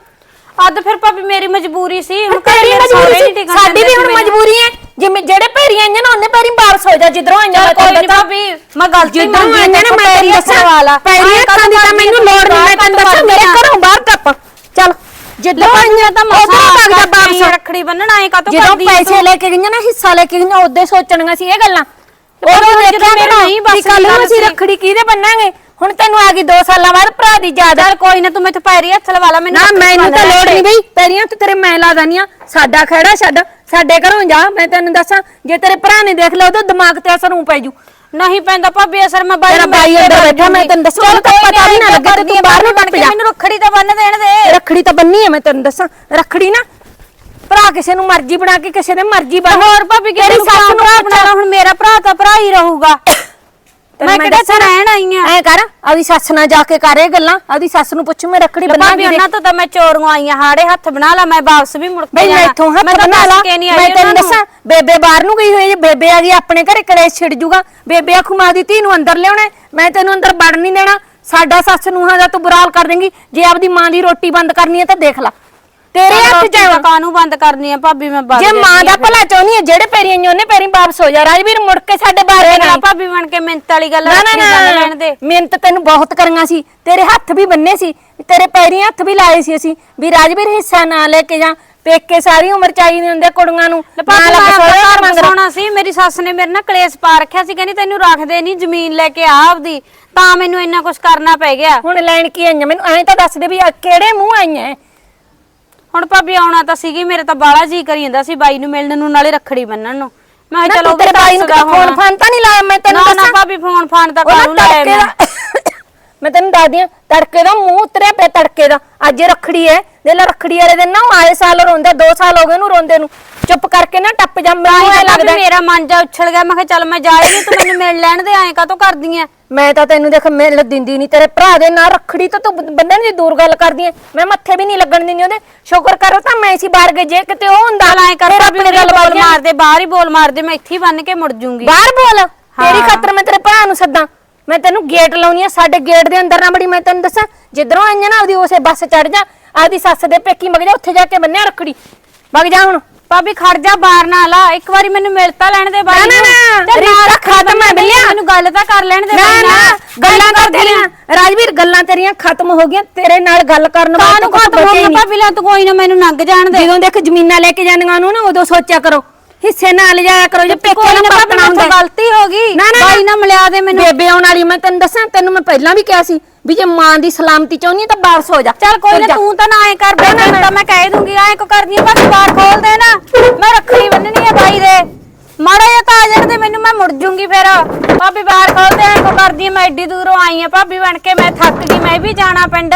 Speaker 4: ਅੱਧ ਫਿਰ ਭਾਬੀ ਮੇਰੀ ਮਜਬੂਰੀ ਸੀ ਹੁਣ
Speaker 2: ਤੇਰੀ
Speaker 4: ਘਰੇ ਮੇਰੇ ਸਹੁਰੇ
Speaker 2: ਮਜਬੂਰੀ
Speaker 4: ਨੀ
Speaker 2: ਸੀ
Speaker 4: ਟਿਕਣ
Speaker 2: ਸਾਡੀ
Speaker 4: ਦਿੰਦੇ
Speaker 2: ਵੀ
Speaker 4: ਸੀ
Speaker 2: ਹੁਣ
Speaker 4: ਮੈਨੂੰ।
Speaker 2: ਮਜਬੂਰੀ ਹੈ। ਜਿਵੇਂ ਜਿਹੜੇ ਭੇਰੀ ਆਈਆਂ ਨਾ ਉਹਨੇ ਭੇਰੀ ਵਾਪਸ ਹੋ ਜਾ ਜਿੱਧਰੋਂ ਆਈਆਂ ਮੈਂ
Speaker 4: ਕੋਈ
Speaker 2: ਤੈਨੂੰ
Speaker 4: ਨੀ
Speaker 2: ਦੱਸਾਂ।
Speaker 4: ਭਾਬੀ ਮੈਂ ਗਲਤੀ ਮੰਨਦੀ
Speaker 2: ਆਈਆਂ ਨੇ ਮੈਂ ਤੈਨੂੰ ਦੱਸਾਂ ਪੈਰੀ ਹੱਥਾਂ ਦੀ ਤਾਂ ਮੈਨੂੰ ਲੋੜ ਨਹੀਂ ਮੈਂ ਤੈਨੂੰ ਦੱਸਾਂ ਮੇਰੇ ਘਰੋਂ ਬਾਹਰ ਟੱਪ ਚੱਲ ਜਿੱਧਰੋਂ ਆਈਆਂ ਤਾਂ
Speaker 4: ਮਸਾ
Speaker 2: ਲੱਗਦਾ ਵਾਪਸ
Speaker 4: ਰੱਖੜੀ ਬੰਨਣ ਆਏ ਕਾ
Speaker 2: ਜਦੋਂ ਪੈਸੇ ਲੈ ਕੇ ਗਈਆਂ ਨਾ ਹਿੱਸਾ ਲੈ ਕੇ ਗਈਆਂ ਉਹਦੇ ਸੋਚਣੀਆਂ ਸੀ ਇਹ ਗੱਲਾਂ। ਉਦੋਂ
Speaker 4: ਜਦੋਂ
Speaker 2: ਦੇਖਿਆ
Speaker 4: ਮੈਨੂੰ ਨਹੀਂ ਬਸ
Speaker 2: ਕੱਲ ਨੂੰ ਅਸੀਂ। ਰੱਖੜੀ ਕਿਹਦੇ ਬੰਨਾਂਗੇ? ਹੁਣ ਤੈਨੂੰ ਆ ਗਈ 2 ਸਾਲਾਂ ਬਾਅਦ ਭਰਾ ਦੀ ਯਾਦ।
Speaker 4: ਕੋਈ ਨਾ ਤੂੰ ਮੈਥੋਂ ਪੈਰੀ ਹੱਥ ਲਵਾ ਲਾ ਮੈਨੂੰ
Speaker 2: ਨਾ ਮੈਨੂੰ ਤਾਂ ਲੋੜ
Speaker 4: ਲੈ
Speaker 2: ਨਹੀਂ ਬਈ। ਤੇਰੀਆਂ ਤੇ ਤੇਰੇ ਮੈਂ ਲਾ ਦਨੀਆਂ ਸਾਡਾ ਖੜਾ ਛੱਡ। ਸਾਡੇ ਘਰੋਂ ਜਾ ਮੈਂ ਤੈਨੂੰ ਦੱਸਾਂ ਜੇ ਤੇਰੇ ਭਰਾ ਨੇ ਦੇਖ ਲਿਆ ਉਹਦਾ ਦਿਮਾਗ ਤੇ ਅਸਰ ਨੂੰ ਪੈ ਜੂ
Speaker 4: ਨਹੀਂ ਪੈਂਦਾ ਭਾਬੀ ਅਸਰ ਮੈਂ ਬਾਈ
Speaker 2: ਤੇਰਾ
Speaker 4: ਨੂੰ
Speaker 2: ਬਾਈ ਅੰਦਰ ਬੈਠਾ, ਮੈਂ। ਤੈਨੂੰ ਦੱਸਾਂ,
Speaker 4: ਚੱਲ
Speaker 2: ਉਹਨੂੰ ਤਾਂ
Speaker 4: ਕੋਈ
Speaker 2: ਪਤਾ ਵੀ ਨਾ
Speaker 4: ਨੀ,
Speaker 2: ਲੱਗੇ ਤੇ ਤੂੰ ਬਾਹਰ ਨੂੰ
Speaker 4: ਬਣ ਕੇ
Speaker 2: ਜਾ।
Speaker 4: ਮੈਨੂੰ ਰੱਖੜੀ ਤਾਂ ਬੰਨ ਦੇਣ ਦੇ
Speaker 2: ਰੱਖੜੀ ਤਾਂ ਬੰਨੀ ਹੈ ਮੈਂ ਤੈਨੂੰ ਦੱਸਾਂ ਰੱਖੜੀ ਨਾ ਭਰਾ ਕਿਸੇ ਨੂੰ ਮਰਜ਼ੀ ਬਣਾ ਕੇ ਕਿਸੇ ਦੇ ਮਰਜ਼ੀ ਬਣ
Speaker 4: ਹੋਰ ਭਾਬੀ ਕਿਹੜੀ
Speaker 2: ਸੱਸ ਨੂੰ
Speaker 4: ਭਰਾ। ਬਣਾ ਹੁਣ ਮੇਰਾ ਭਰਾ ਤਾਂ ਭਰਾ ਹੀ ਰਹੂਗਾ
Speaker 2: ਤੈਨੂੰ
Speaker 4: ਮੈਂ ਕਿਹੜੇ
Speaker 2: ਦੱਸਾਂ ਨਾ,
Speaker 4: ਰਹਿਣ ਆਈ ਆਂ।
Speaker 2: ਐਂ ਕਰ ਆਦੀ ਸੱਸ ਨਾਲ ਜਾ ਕੇ ਕਰ ਇਹ ਗੱਲਾਂ ਆਦੀ ਸੱਸ ਨੂੰ ਪੁੱਛ ਮੈਂ ਰੱਖੜੀ
Speaker 4: ਭਾਬੀ
Speaker 2: ਬੰਨਾਂਗੀ
Speaker 4: ਉਹਨਾਂ ਤੋਂ ਤਾਂ ਮੈਂ ਚੋਰੀਆਂ ਆਈਆਂ ਹਾੜੇ ਹੱਥ ਬਣਾ ਲਾ ਮੈਂ ਵਾਪਸ ਵੀ ਮੁੜ ਕੇ
Speaker 2: ਬਈ
Speaker 4: ਜਾਣਾ।
Speaker 2: ਮੈਥੋਂ ਹੱਥ
Speaker 4: ਮੈਂ
Speaker 2: ਬਣਾ ਲਾ ਮੈਂ ਤੈਨੂੰ। ਦੱਸਾਂ ਬੇਬੇ ਬਾਹਰ ਨੂੰ ਗਈ ਹੋਈ ਹੈ ਬੇਬੇ ਆ ਗਈ ਆਪਣੇ ਘਰੇ ਕਲੇਸ਼ ਛਿੜ ਜੂਗਾ। ਬੇਬੇ ਆਖੂ ਮਾਂ ਦੀ ਧੀ ਨੂੰ ਅੰਦਰ ਲਿਆਉਣਾ ਹੈ, ਮੈਂ ਤੈਨੂੰ ਅੰਦਰ ਵੜ ਨਹੀਂ ਦੇਣਾ। ਸਾਡਾ ਸੱਸ ਨੂੰਹਾਂ ਦਾ ਤੂੰ ਬੁਰਾਲ ਕਰ ਦੇਂਗੀ ਜੇ ਆਪਦੀ ਮਾਂ ਦੀ ਰੋਟੀ ਬੰਦ ਕਰਨੀ ਹੈ ਤਾਂ ਦੇਖ ਲੈ। ਤੇਰੇ ਹੱਥ ਚ ਹੈ।
Speaker 4: ਕਾਨੂੰ ਬੰਦ ਕਰਨੀ ਆ ਭਾਬੀ ਮੈਂ ਬੰਦ
Speaker 2: ਜੇ ਮਾਂ ਦਾ ਭਲਾ ਚਾਹੁੰਦੀ ਹੈ ਜਿਹੜੇ ਪੈਰੀ ਆਈਆਂ ਉਹਨੇ ਪੈਰੀ ਵਾਪਸ ਹੋ ਜਾ। ਰਾਜਵੀਰ ਮੁੜ ਕੇ ਸਾਡੇ ਬਾਰੇ ਨਾ
Speaker 4: ਭਾਬੀ ਬਣ ਕੇ ਮਿੰਤ ਵਾਲੀ ਗੱਲ
Speaker 2: ਨਾ ਨਾ
Speaker 4: ਲੈਣ ਦੇ।
Speaker 2: ਮਿਹਨਤ ਤੈਨੂੰ ਬਹੁਤ ਕਰੀਆਂ ਸੀ। ਤੇਰੇ ਹੱਥ ਵੀ ਬੰਨੇ ਸੀ। ਤੇਰੇ ਪੈਰੀਂ ਹੱਥ ਵੀ ਲਾਏ ਸੀ ਅਸੀਂ। ਵੀ ਰਾਜਵੀਰ ਹਿੱਸਾ ਨਾ ਲੈ ਕੇ ਜਾ। ਪੇਕੇ ਸਾਰੀ ਉਮਰ ਚਾਹੀਦੀ ਹੁੰਦੇ ਕੁੜੀਆਂ ਨੂੰ।
Speaker 4: ਲੈ
Speaker 2: ਨਾ
Speaker 4: ਭਾਬੀ
Speaker 2: ਲੱਗ
Speaker 4: ਮੈਂ
Speaker 2: ਸੋਹਣਾ
Speaker 4: ਘਰ
Speaker 2: ਮੰਗਣਾ
Speaker 4: ਸੀ। ਮੇਰੀ ਸੱਸ ਨੇ ਮੇਰੇ ਨਾਲ ਕਲੇਸ਼ ਪਾ ਰੱਖਿਆ ਸੀ। ਕਹਿੰਦੀ ਤੈਨੂੰ ਰੱਖਦੇ ਨਹੀਂ ਜ਼ਮੀਨ ਲੈ ਕੇ ਆ ਆਪਦੀ। ਤਾਂ ਮੈਨੂੰ ਇੰਨਾ ਕੁਝ ਕਰਨਾ ਪੈ ਗਿਆ।
Speaker 2: ਹੁਣ ਲੈਣ ਕੀ ਆਈਆਂ? ਮੈਨੂੰ ਐਂ ਤਾਂ ਦੱਸ ਦੇ ਵੀ ਕਿਹੜੇ ਮੂੰਹ ਆਈਆਂ
Speaker 4: ਹੁਣ ਭਾਬੀ ਆਉਣਾ ਤਾਂ ਸੀਗੀ ਮੇਰੇ ਤਾਂ ਬਾਲਾ ਜੀ ਕਰੀ ਜਾਂਦਾ ਸੀ ਬਾਈ ਨੂੰ ਮਿਲਣ ਨੂੰ ਨਾਲੇ ਰੱਖੜੀ ਬੰਨਣ ਨੂੰ। ਮੈਂ ਕਿਹਾ ਚਲੋ
Speaker 2: ਤੂੰ ਤੇਰੇ ਬਾਈ ਨੂੰ ਫੋਨ ਫਾਨ ਤਾਂ ਨਹੀਂ ਲਾਇਆ ਮੈਂ ਤੈਨੂੰ
Speaker 4: ਨਾ ਨਾ
Speaker 2: ਦੱਸਾਂ?
Speaker 4: ਭਾਬੀ ਫੋਨ ਫਾਨ ਤਾਂ ਕਾਹਨੂੰ ਲਾਇਆ ਮੈਂ। [coughs]
Speaker 2: ਮੈਂ ਤੈਨੂੰ ਦੱਸਦੀ ਆ ਤੜਕੇ ਦਾ ਮੂੰਹ ਉਤਰਿਆ ਪਿਆ ਤੜਕੇ ਦਾ। ਅੱਜ ਰੱਖੜੀ ਐ ਦੇ ਲੈ ਰੱਖੜੀ ਵਾਲੇ ਦਿਨ ਨਾ ਉਹ ਆਏ ਸਾਲ ਰੋਂਦਾ 2 ਸਾਲ ਹੋ ਗਏ ਉਹਨੂੰ ਰੋਂਦੇ ਨੂੰ। ਚੁੱਪ ਕਰਕੇ ਨਾ ਟੱਪ ਜਾ ਮੈਨੂੰ ਐ ਲੱਗਦਾ।
Speaker 4: ਮੇਰਾ ਮਨ ਜਾ ਉੱਛਲ ਗਿਆ। ਮੈਂ ਕਿਹਾ ਚੱਲ ਮੈਂ ਜਾ ਹੀ ਨਹੀਂ ਤੂੰ ਮੈਨੂੰ ਮਿਲ ਲੈਣ ਦੇ ਐਂ ਕਾਤੋਂ ਕਰਦੀ ਐ?
Speaker 2: ਮੈਂ ਤਾਂ ਤੈਨੂੰ ਦੇਖ ਮਿਲ ਦਿੰਦੀ ਨਹੀਂ ਤੇਰੇ ਭਰਾ ਦੇ ਨਾਲ ਰੱਖੜੀ ਤਾਂ ਤੂੰ ਬੰਦਨ ਦੀ ਦੂਰ ਗੱਲ ਕਰਦੀ ਐ। ਮੈਂ ਮੱਥੇ ਵੀ ਨਹੀਂ ਲੱਗਣ ਦਿੰਦੀ ਉਹਦੇ। ਸ਼ੁਕਰ ਕਰੋ ਤਾਂ ਮੈਂ ਸੀ ਬਾਹਰ ਗਏ ਜੇ ਕਿਤੇ ਉਹ ਹੁੰਦਾ
Speaker 4: ਚੱਲ ਐਂ ਕਰ
Speaker 2: ਆਪਣੇ
Speaker 4: ਗੱਲ ਬੋਲ। ਮਾਰਦੇ ਬਾਹਰ ਹੀ ਬੋਲ ਮਾਰਦੇ ਮੈਂ ਇੱਥੇ ਹੀ ਬੰਨ ਕੇ ਮੁੜ ਜੂੰਗੀ।
Speaker 2: ਬਾਹਰ ਬੋਲ ਤੇਰੀ ਖਾਤਰ ਮੈਂ ਤੇਰੇ ਭਰਾ ਨੂੰ ਸੱਦਾਂ। ਮੈਂ ਤੈਨੂੰ ਗੇਟ ਲਾਉਣੀ ਆ ਸਾਡੇ ਗੇਟ ਦੇ ਅੰਦਰ ਨਾ ਬੜੀ ਮੈਂ ਤੈਨੂੰ ਦੱਸਾਂ ਜਿੱਧਰੋਂ ਆਈਆਂ ਨਾ ਆਪਦੀ ਉਸੇ ਬੱਸ ਚੜ ਜਾ ਆਪਦੀ ਸੱਸ ਦੇ ਪੇਕੀ ਮਗ ਜਾ ਉੱਥੇ ਜਾ ਕੇ ਬੰਨਿਆ ਰੱਖੜੀ। ਵਗ ਜਾ ਹੁਣ।
Speaker 4: ਭਾਬੀ ਖੜ ਜਾ ਬਾਹਰ ਨਾ ਲਾ ਇੱਕ ਵਾਰੀ ਮੈਨੂੰ ਮਿਲ ਤਾਂ ਲੈਣ ਦੇ ਬਾਈ
Speaker 2: ਨਾ, ਨਾ, ਰਿਸ਼ਤਾ ਖਤਮ ਹੈ ਬਿੱਲਿਆ।
Speaker 4: ਮੈਨੂੰ ਗੱਲ ਤਾਂ ਕਰ ਲੈਣ ਦੇ
Speaker 2: ਨਾ
Speaker 4: ਬਾਈ
Speaker 2: ਨਾ।
Speaker 4: ਨਾਲ।
Speaker 2: ਗੱਲਾਂ ਕਰ ਤੇਰੀਆਂ ਰਾਜਵੀਰ ਗੱਲਾਂ ਤੇਰੀਆਂ ਖਤਮ ਹੋ ਗਈਆਂ। ਤੇਰੇ ਨਾਲ ਗੱਲ ਕਰਨ
Speaker 4: ਕਾਹਨੂੰ ਖਤਮ ਹੋ ਗਿਆ? ਭਾਬੀ ਲੈ ਤੂੰ ਕੋਈ ਨਾ ਮੈਨੂੰ ਨੰਗ ਜਾਣ ਦੇ।
Speaker 2: ਜਦੋਂ ਦੇਖ ਜ਼ਮੀਨਾਂ ਲੈ ਕੇ ਜਾਂਦੀਆਂ ਨੂੰ ਨਾ ਉਦੋਂ ਸੋਚਿਆ ਕਰੋ। ਹਿੱਸੇ ਨਾਲ ਲਿਜਾਇਆ ਕਰੋ ਜੇ ਪੇਕੇ
Speaker 4: ਕੋਈ ਨਾ ਭਾਬੀ
Speaker 2: ਪਰਤਣਾ ਹੁੰਦਾ।
Speaker 4: ਗਲਤੀ ਹੋ ਗਈ।
Speaker 2: ਨਾ, ਨਾ,
Speaker 4: ਬਾਈ
Speaker 2: ਨਾ।
Speaker 4: ਨਾ ਮਿਲਿਆ ਦੇ ਮੈਨੂੰ।
Speaker 2: ਬੇਬੇ ਆਉਣ ਵਾਲੀ ਮੈਂ ਤੈਨੂੰ ਦੱਸਾਂ ਤੈਨੂੰ ਮੈਂ ਪਹਿਲਾਂ ਵੀ ਕਿਹਾ ਸੀ। ਵੀ ਜੇ ਮਾਂ ਦੀ ਸਲਾਮਤੀ ਚਾਹੁੰਦੀ ਹੈ ਤਾਂ ਵਾਪਸ ਹੋ ਜਾ।
Speaker 4: ਚੱਲ ਕੋਈ ਨਾ। ਤੂੰ ਤਾਂ ਨਾ ਐ ਕਰ ਬੇਬੇ ਨੂੰ। ਤਾਂ ਮੈਂ ਕਹਿ ਦੂੰਗੀ ਐ ਕੋ ਕਰਦੀ ਆ ਬਸ ਬਾਹਰ ਖੋਲ ਦੇ ਨਾ। ਮੈਂ ਰੱਖੜੀ ਬੰਨਣੀ ਆ ਬਾਈ ਦੇ। ਮਾੜਾ ਜਿਹਾ ਤਾਂ ਆ ਜਾਣ ਦੇ ਮੈਨੂੰ ਮੈਂ ਮੁੜ ਜੂੰਗੀ ਫਿਰ। ਭਾਬੀ ਬਾਹਰ ਖੋਲ ਦੇ ਐ ਕੋ ਕਰਦੀ ਆ ਮੈਂ ਐਡੀ ਦੂਰੋਂ ਆਈ ਆ। ਭਾਬੀ ਬਣ ਕੇ ਮੈਂ ਥੱਕ ਗਈ ਮੈਂ ਵੀ ਜਾਣਾ ਪਿੰਡ।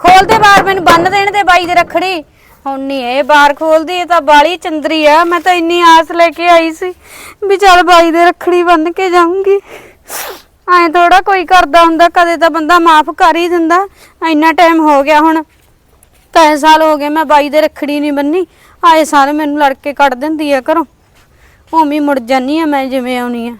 Speaker 4: ਖੋਲ ਦੇ ਬਾਹਰ ਮੈਨੂੰ ਬੰਨ ਦੇਣ ਦੇ ਬਾਈ ਦੇ ਰੱਖੜੀ। ਹੁਣ ਨਹੀਂ ਇਹ ਬਾਹਰ ਖੋਲਦੀ ਇਹ ਤਾਂ ਬਾਲੀ ਚੰਦਰੀ ਆ। ਮੈਂ ਤਾਂ ਇੰਨੀ ਆਸ ਲੈ ਕੇ ਆਈ ਸੀ ਵੀ ਚੱਲ ਬਾਈ ਦੇ ਰੱਖੜੀ ਬੰਨ ਕੇ ਜਾਊਂਗੀ। ਐ ਥੋੜਾ ਕੋਈ ਕਰਦਾ ਹੁੰਦਾ, ਕਦੇ ਤਾਂ ਬੰਦਾ ਮਾਫ ਕਰ ਹੀ ਦਿੰਦਾ। ਇੰਨਾ ਟਾਈਮ ਹੋ ਗਿਆ ਹੁਣ। ਕਈ ਸਾਲ ਹੋ ਗਏ ਮੈਂ ਬਾਈ ਦੇ ਰੱਖੜੀ ਨਹੀਂ ਬੰਨੀ। ਆਏ ਸਾਲ ਮੈਨੂੰ ਲੜ ਕੇ ਕੱਢ ਦਿੰਦੀ ਆ ਘਰੋਂ। ਉਵੇਂ ਮੁੜ ਜਾਨੀ ਆ ਮੈਂ ਜਿਵੇਂ ਆਉਣੀ ਆ।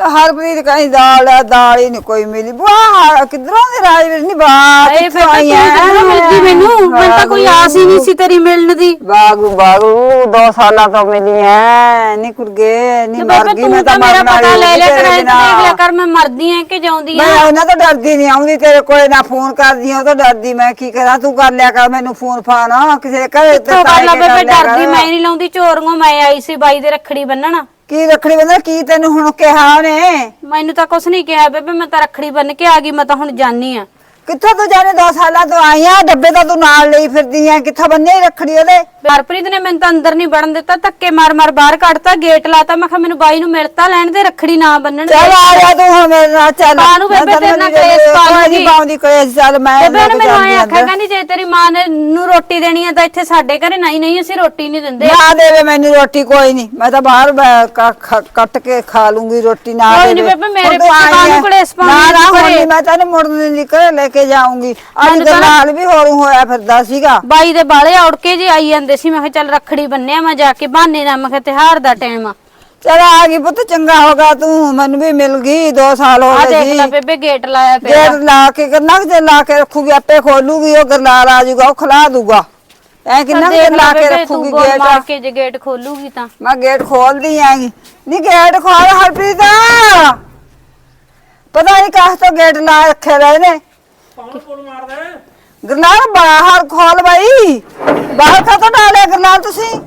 Speaker 3: ਹਰਪ੍ਰੀਤ ਕਹੀਂ ਦਾਲ ਹੈ ਦਾਲ ਹੀ ਨਹੀਂ ਕੋਈ ਮਿਲੀ। ਵਾਹ ਕਿਧਰੋਂ ਦੀ ਰਾਜਵੀਰ ਨਹੀਂ ਬਾਤ
Speaker 4: ਏ ਫਿਰ ਤਾਂ ਤੂੰ ਕਿੱਧਰੋਂ ਮਿਲਦੀ ਮੈਨੂੰ। ਮੈਨੂੰ ਤਾਂ ਕੋਈ ਆਸ ਹੀ ਨਹੀਂ ਸੀ ਤੇਰੀ ਮਿਲਣ ਦੀ।
Speaker 3: ਬਾਗੂ ਬਾਗੂ ਦੋ ਸਾਲਾਂ ਤੋਂ ਮਿਲੀ ਐ। ਨਹੀਂ ਕੁਰਗੇ ਨਹੀਂ ਮਰ
Speaker 4: ਬੇਬੇ
Speaker 3: ਗਈ ਮੈਂ
Speaker 4: ਤੂੰ
Speaker 3: ਤਾਂ
Speaker 4: ਤਾਂ ਮੇਰਾ
Speaker 3: ਮਰਨ
Speaker 4: ਪਤਾ
Speaker 3: ਵਾਲੀ
Speaker 4: ਲੈ
Speaker 3: ਸੀ
Speaker 4: ਲਿਆ
Speaker 3: ਤੇਰੇ
Speaker 4: ਕਰ ਐਂ
Speaker 3: ਬਿਨਾਂ।
Speaker 4: ਦੇਖ ਲਿਆ ਕਰ ਮੈਂ ਮਰਦੀ ਆ ਕਿ ਜਿਉਂਦੀ ਆ
Speaker 3: ਮੈਂ ਉਹਨਾਂ ਤੋਂ ਡਰਦੀ ਨਹੀਂ ਆਉਂਦੀ ਤੇਰੇ ਕੋਲੇ ਨਾ ਫੋਨ ਕਰਦੀ ਆ ਉਹ ਤੋਂ ਡਰਦੀ ਮੈਂ ਕੀ ਕਰਾਂ ਤੂੰ ਕਰ ਲਿਆ ਕਰ ਮੈਨੂੰ ਫੋਨ ਫਾਨ। ਕਿਸੇ ਦੇ ਘਰੇ ਤੇ
Speaker 4: ਤੋ ਕਰ ਲਾ ਬੇਬੇ। ਡਰਦੀ ਮੈਂ ਨਹੀਂ ਲਾਉਂਦੀ ਚੋਰੀਆਂ ਮੈਂ ਆਈ ਸੀ ਬਾਈ ਦੇ ਰੱਖੜੀ ਬੰਨਣ।
Speaker 3: ਕੀ ਰੱਖੜੀ ਬੰਦਾ ਕੀ ਤੈਨੂੰ ਹੁਣ ਕਿਹਾ ਉਹਨੇ?
Speaker 4: ਮੈਨੂੰ ਤਾਂ ਕੁਛ ਨਹੀਂ ਕਿਹਾ ਬੇਬੇ ਮੈਂ ਤਾਂ ਰੱਖੜੀ ਬੰਨ ਕੇ ਆ ਗਈ ਮੈਂ ਤਾਂ ਹੁਣ ਜਾਨੀ ਆ।
Speaker 3: ਕਿੱਥੋਂ ਤੂੰ ਜਾਣੇ ਦੋ ਸਾਲਾਂ ਤੋਂ ਆਈ ਆ? ਡੱਬੇ ਤਾਂ ਤੂੰ ਨਾਲ ਲਈ ਫਿਰਦੀ ਆ। ਕਿੱਥੋਂ ਬੰਨੇ ਰੱਖੜੀ ਉਹਦੇ?
Speaker 4: ਹਰਪ੍ਰੀਤ ਨੇ ਮੈਨੂੰ ਤਾਂ ਅੰਦਰ ਨਹੀਂ ਵੜਨ ਦਿੱਤਾ ਧੱਕੇ ਮਾਰ ਮਾਰ ਬਾਹਰ ਕੱਢਤਾ ਗੇਟ ਲਾਤਾ ਮੈਂ ਕਿਹਾ ਮੈਨੂੰ ਬਾਈ ਨੂੰ ਮਿਲਤਾ ਲੈਣ ਦੇ ਰੱਖੜੀ ਨਾ ਬੰਨਣ
Speaker 3: ਚੱਲ ਆ ਜਾ ਤੂੰ ਹੁਣ ਮੇਰੇ ਨਾਲ ਚੱਲ
Speaker 4: ਕਾਹਨੂੰ ਬੇਬੇ ਤੇਰੇ ਨਾਲ ਕਲੇਸ਼ ਪਾ
Speaker 3: ਕੋਈ
Speaker 4: ਲੂੰਗੀ।
Speaker 3: ਨਹੀਂ ਪਾਉਂਦੀ ਕਲੇਸ਼ ਚੱਲ ਮੈਂ
Speaker 4: ਬੇਬੇ ਨੇ ਮੈਨੂੰ ਆਇਆ ਆਖਿਆ। ਕਹਿੰਦੀ ਜੇ ਤੇਰੀ ਮਾਂ ਨੇ ਨੂੰ ਰੋਟੀ ਦੇਣੀ ਆ ਤਾਂ ਇੱਥੇ ਸਾਡੇ ਘਰੇ ਨਹੀਂ ਨਹੀਂ ਅਸੀਂ ਰੋਟੀ ਨਹੀਂ ਦਿੰਦੇ
Speaker 3: ਨਾ ਦੇਵੇ ਮੈਨੂੰ ਰੋਟੀ ਕੋਈ ਨਹੀਂ ਮੈਂ ਤਾਂ ਬਾਹਰ ਕੱਟ ਕੇ ਖਾ ਲੂੰਗੀ ਰੋਟੀ ਨਾ
Speaker 4: ਕੋਈ ਨੀ
Speaker 3: ਦੇਵੇ
Speaker 4: ਬੇਬੇ, ਮੇਰੇ
Speaker 3: ਤੂੰ
Speaker 4: ਕਾਹਨੂੰ। ਕਲੇਸ਼ ਪਾਉਣੀ
Speaker 3: ਨਾ
Speaker 4: ਤੂੰ
Speaker 3: ਹੁਣ
Speaker 4: ਘਰੇ?
Speaker 3: ਨੀ, ਮੈਂ ਤੈਨੂੰ ਮੁੜਨ ਨਹੀਂ ਨਿਕਲ ਲੈ ਕੇ ਜਾਊਂਗੀ ਅੱਜ ਦੇ ਨਾਲ ਵੀ ਹੋਰ ਹੋਇਆ ਫਿਰਦਾ ਸੀਗਾ
Speaker 4: ਬਾਈ ਦੇ ਬਾਲੇ ਔੜ ਕੇ ਜੇ ਆਈ ਜਾਂਦੇ ਸੀ ਮੈਂ ਕਿਹਾ ਚੱਲ ਰੱਖੜੀ ਬੰਨਿਆ ਮੈਂ ਜਾ ਕੇ ਬਹਾਨੇ ਨਾਲ ਮੈਂ ਕਿਹਾ ਤਿਉਹਾਰ ਦਾ ਟਾਈਮ ਆ।
Speaker 3: ਚਲ ਆ ਗਈ ਪੁੱਤ ਚੰਗਾ ਹੋ ਗਿਆ ਤੂੰ ਮੈਨੂੰ ਵੀ ਮਿਲ ਗਈ 2 ਸਾਲ ਹੋ
Speaker 4: ਆ
Speaker 3: ਗਏ
Speaker 4: ਦੇਖ
Speaker 3: ਜੀ।
Speaker 4: ਲੈ ਬੇਬੇ ਗੇਟ ਲਾਇਆ ਪਿਆ।
Speaker 3: ਗੇਟ ਲਾ ਕੇ ਕਿੰਨਾ ਕੁ ਲਾ ਕੇ ਰੱਖੂਗੀ ਆਪੇ ਖੋਲੂਗੀ ਉਹ ਗਰਲਾਲ ਆ ਜਾਊਗਾ ਉਹ ਖਲਾ ਦੂਗਾ ਐ ਕਿੰਨਾ ਕੁ
Speaker 4: ਦੇਖ
Speaker 3: ਚਿਰ
Speaker 4: ਲੈ
Speaker 3: ਕੇ
Speaker 4: ਬੇਬੇ
Speaker 3: ਰੱਖੂਗੀ
Speaker 4: ਬੋਲ ਮਾਰ
Speaker 3: ਗੇਟ
Speaker 4: ਕੇ ਜੇ ਗੇਟ ਖੋਲੂਗੀ ਤਾਂ।
Speaker 3: ਮੈਂ ਗੇਟ ਖੋਲਦੀ ਆਂਗੀ ਨਹੀਂ ਗੇਟ ਖੋਲ ਹਰਪ੍ਰੀਤ। ਪਤਾ ਨਹੀਂ ਕਾਹ ਤੋਂ ਗੇਟ ਲਾ ਰੱਖੇ ਰਹੇ ਨੇ।
Speaker 1: ਕੌਣ ਕੋਲ ਮਾਰਦਾ? ਹੈ?
Speaker 3: ਗਰਲਾਲ ਬਾਹਰ ਖੋਲ ਬਾਈ। ਬਾਹਰ ਕਾ ਤੋਂ ਡਾਲਿਆ ਗਰਲਾਲ ਤੁਸੀਂ।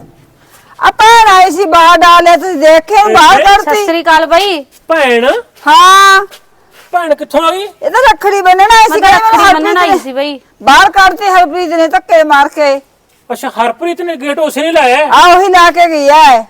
Speaker 3: ਆਪਾਂ ਆਈ ਸੀ ਬਾਹਰ ਡਾਲਿਆ ਤੁਸੀਂ ਦੇਖੇ ਬਾਹਰ
Speaker 4: ਸਤਿ
Speaker 3: ਕਰਤੀ
Speaker 4: ਸ੍ਰੀ ਅਕਾਲ ਬਾਈ।
Speaker 1: ਭੈਣ?
Speaker 3: ਹਾਂ।
Speaker 1: ਭੈਣ ਕਿੱਥੋਂ ਆ ਗਈ?
Speaker 3: ਇਹ ਤਾਂ ਰੱਖੜੀ ਬੰਨਣ ਆਈ
Speaker 4: ਮੈਂ
Speaker 3: ਸੀ
Speaker 4: ਤਾਂ
Speaker 3: ਕਹਿੰਦੇ
Speaker 4: ਰੱਖੜੀ
Speaker 3: ਮੈਨੂੰ
Speaker 4: ਬੰਨਣ
Speaker 3: ਹਰਪ੍ਰੀਤ
Speaker 4: ਆਈ
Speaker 3: ਨੇ
Speaker 4: ਸੀ ਬਾਈ।
Speaker 3: ਬਾਹਰ ਕੱਢਤੀ ਹਰਪ੍ਰੀਤ ਨੇ ਧੱਕੇ ਮਾਰ ਕੇ।
Speaker 1: ਅੱਛਾ ਹਰਪ੍ਰੀਤ ਨੇ ਗੇਟ ਉਸੇ ਨੇ ਲਾਇਆ? ਹੈ।
Speaker 3: ਆ ਉਹੀ ਲਾ ਕੇ ਗਈ ਐ।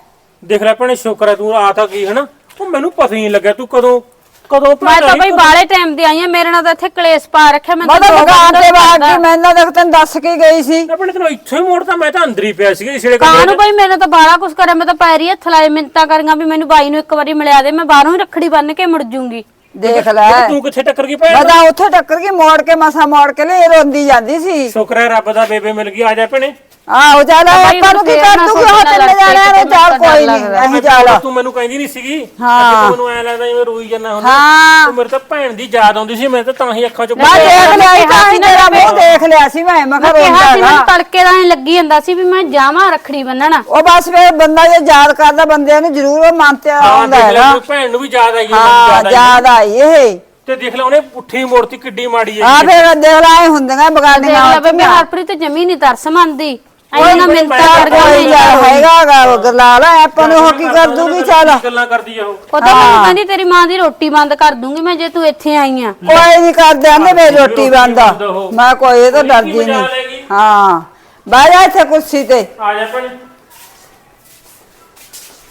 Speaker 1: ਦੇਖ ਲੈ ਭੈਣੇ ਸ਼ੁਕਰ ਹੈ ਤੂੰ ਆ ਤਾਂ ਗਈ ਹਨਾ? ਉਹ ਮੈਨੂੰ ਪਤਾ ਹੀ ਨਹੀਂ ਲੱਗਿਆ ਤੂੰ ਕਦੋਂ ਕਦੋਂ
Speaker 4: ਮੈਂ ਤਾਂ ਬਾਈ ਬਾਲੇ ਟਾਈਮ ਦੀ ਆਈ ਆ ਮੇਰੇ ਨਾਲ ਤਾਂ ਇੱਥੇ ਕਲੇਸ਼ ਪਾ ਰੱਖਿਆ ਮੈਂ
Speaker 3: ਮੈਂ ਤਾਂ
Speaker 4: ਦੋ
Speaker 3: ਦੁਕਾਨ ਤੇ ਬਾਹਰ
Speaker 4: ਦਾ-
Speaker 3: ਮੈਂ ਨਾ ਦੇਖ ਤੈਨੂੰ ਦੱਸ ਕੇ ਗਈ ਸੀ।
Speaker 1: ਆਪਣੇ ਤੈਨੂੰ ਇੱਥੋਂ ਹੀ ਮੋੜਦਾ ਮੈਂ ਤਾਂ ਅੰਦਰ ਹੀ ਪਿਆ ਸੀਗਾ ਇਸੜੇ
Speaker 4: ਕਾਹਨੂੰ ਬਾਈ ਮੇਰੇ ਤਾਂ ਬਾਲਾ ਕੁਛ ਕਰਿਆ ਮੈਂ ਤਾਂ ਪੈਰੀ ਹੱਥ ਲਾਏ ਮਿੰਤਾ ਕਰੀਆਂ ਵੀ ਮੈਨੂੰ ਬਾਈ ਨੂੰ ਇੱਕ ਵਾਰੀ ਮਿਲਿਆ ਦੇ ਮੈਂ ਬਾਹਰੋਂ ਹੀ ਰੱਖੜੀ ਬੰਨ ਕੇ ਮੁੜ ਜੂੰਗੀ।
Speaker 3: ਦੇਖ ਲੈ।
Speaker 1: ਤੂੰ ਕਿੱਥੇ ਟੱਕਰ ਗਈ ਭੈਣ
Speaker 3: ਮੈਂ ਤਾਂ ਉੱਥੇ ਟੱਕਰ ਗਈ ਮੋੜ ਕੇ ਮਸਾ ਮੋੜ ਕੇ ਲਈ ਰੋਂਦੀ ਜਾਂਦੀ ਸੀ।
Speaker 1: ਸ਼ੁਕਰ ਹੈ ਰੱਬ ਦਾ ਬੇਬੇ ਮਿਲ ਗਈ ਆ ਜਾ ਭੈਣੇ।
Speaker 3: ਆਹੋ ਚੱਲ
Speaker 4: ਬਾਈ
Speaker 3: ਆਪਾਂ ਨੂੰ ਕੀ ਕਰ
Speaker 4: ਨਾ
Speaker 3: ਦੂਗੀ ਉਹ ਤਿੰਨ ਜਾਣਿਆਂ ਨੂੰ ਚੱਲ ਕੋਈ ਨਹੀਂ ਅਸੀਂ ਚੱਲ।
Speaker 1: ਤੂੰ ਮੈਨੂੰ ਕਹਿੰਦੀ ਨਹੀਂ ਸੀਗੀ
Speaker 3: ਹਾਂ।
Speaker 1: ਮੈਨੂੰ ਐ ਲੱਗਦਾ ਜਿਵੇਂ ਰੋਈ ਜਾਂਦਾ ਹੁੰਦਾ।
Speaker 3: ਹਾਂ।
Speaker 1: ਤੂੰ ਮੇਰੇ ਤਾਂ ਭੈਣ ਦੀ ਯਾਦ ਆਉਂਦੀ ਸੀ ਮੇਰੇ ਤਾਂ ਤਾਂ ਹੀ ਅੱਖਾਂ ਚੋਂ
Speaker 3: ਮੈਂ ਦੇਖ ਲਿਆ ਸੀ ਤਾਂ ਹੀ ਤੇਰਾ ਮੂੰਹ ਦੇਖ ਲਿਆ ਸੀ ਮੈਂ ਮੈਂ ਕਿਹਾ
Speaker 4: ਕਿਹਾ ਸੀ ਮੈਨੂੰ ਤੜਕੇ ਦਾ ਲੱਗੀ ਜਾਂਦਾ ਸੀ ਵੀ ਮੈਂ ਜਾਵਾਂ ਰੱਖੜੀ ਬੰਨਣ।
Speaker 3: ਉਹ ਬਸ ਫਿਰ ਬੰਦਾ ਜੇ ਯਾਦ ਕਰਦਾ ਬੰਦਿਆਂ ਨੂੰ ਜ਼ਰੂਰ ਉਹ ਮਨ ਤੇ
Speaker 1: ਹਾਂ
Speaker 3: ਆਉਂਦਾ
Speaker 1: ਲੈ ਮੇਰੀ ਭੈਣ ਨੂੰ ਵੀ ਯਾਦ ਆਈ ਮੈਨੂੰ
Speaker 3: ਹਾਂ।
Speaker 1: ਯਾਦ ਆਈ
Speaker 3: ਆਈ ਇਹ?
Speaker 1: ਤੇ ਦੇਖ ਲੈ ਉਹਨੇ ਪੁੱਠੀ ਮੋੜਤੀ ਕਿੱਡੀ ਮਾੜੀ ਹੈ।
Speaker 3: ਆ ਫਿਰ ਦੇਖ ਲੈ ਐ ਹੁੰਦੀਆਂ
Speaker 4: ਦੇਖ
Speaker 3: ਬਗਾਨੀਆਂ
Speaker 4: ਲੈ ਬੇਬੇ ਹਰਪ੍ਰੀਤ ਜਮੀ ਨਹੀਂ ਤਰਸ ਮੰਨਦੀ। ਐਂ ਨਾ ਮਿੰਤਾ
Speaker 1: ਮੈਂ
Speaker 4: ਕਰ
Speaker 3: ਕੋਈ ਯਾਰ ਹੈਗਾ ਗਾ ਗਰਲਾਲ ਆਪਾਂ ਨੂੰ ਉਹ ਕੀ ਕਰ ਦੂਗੀ ਚੱਲ।
Speaker 1: ਗੱਲਾਂ ਕਰਦੀ ਆ ਉਹ।
Speaker 4: ਉਹ ਤਾਂ ਮੈਨੂੰ ਕਹਿੰਦੀ ਤੇਰੀ ਮਾਂ ਦੀ ਰੋਟੀ ਬੰਦ ਕਰ ਦੂੰਗੀ ਮੈਂ ਜੇ ਤੂੰ ਇੱਥੇ ਆਈ ਆ।
Speaker 3: ਕੋਈ ਨਹੀਂ ਕਰਦੇ ਆਂਦੇ ਮੇਰੀ ਰੋਟੀ ਬੰਦਾ
Speaker 1: ਉਹ।
Speaker 3: ਮੈਂ ਕੋਈ ਇਹ ਤਾਂ ਡਰਦੀ
Speaker 1: ਮਜ਼ਾਲ
Speaker 3: ਨਹੀਂ? ਹਾਂ। ਬਹਿ ਜਾ ਇੱਥੇ ਕੁਰਸੀ ਤੇ।
Speaker 1: ਆ ਜਾ ਭੈਣੇ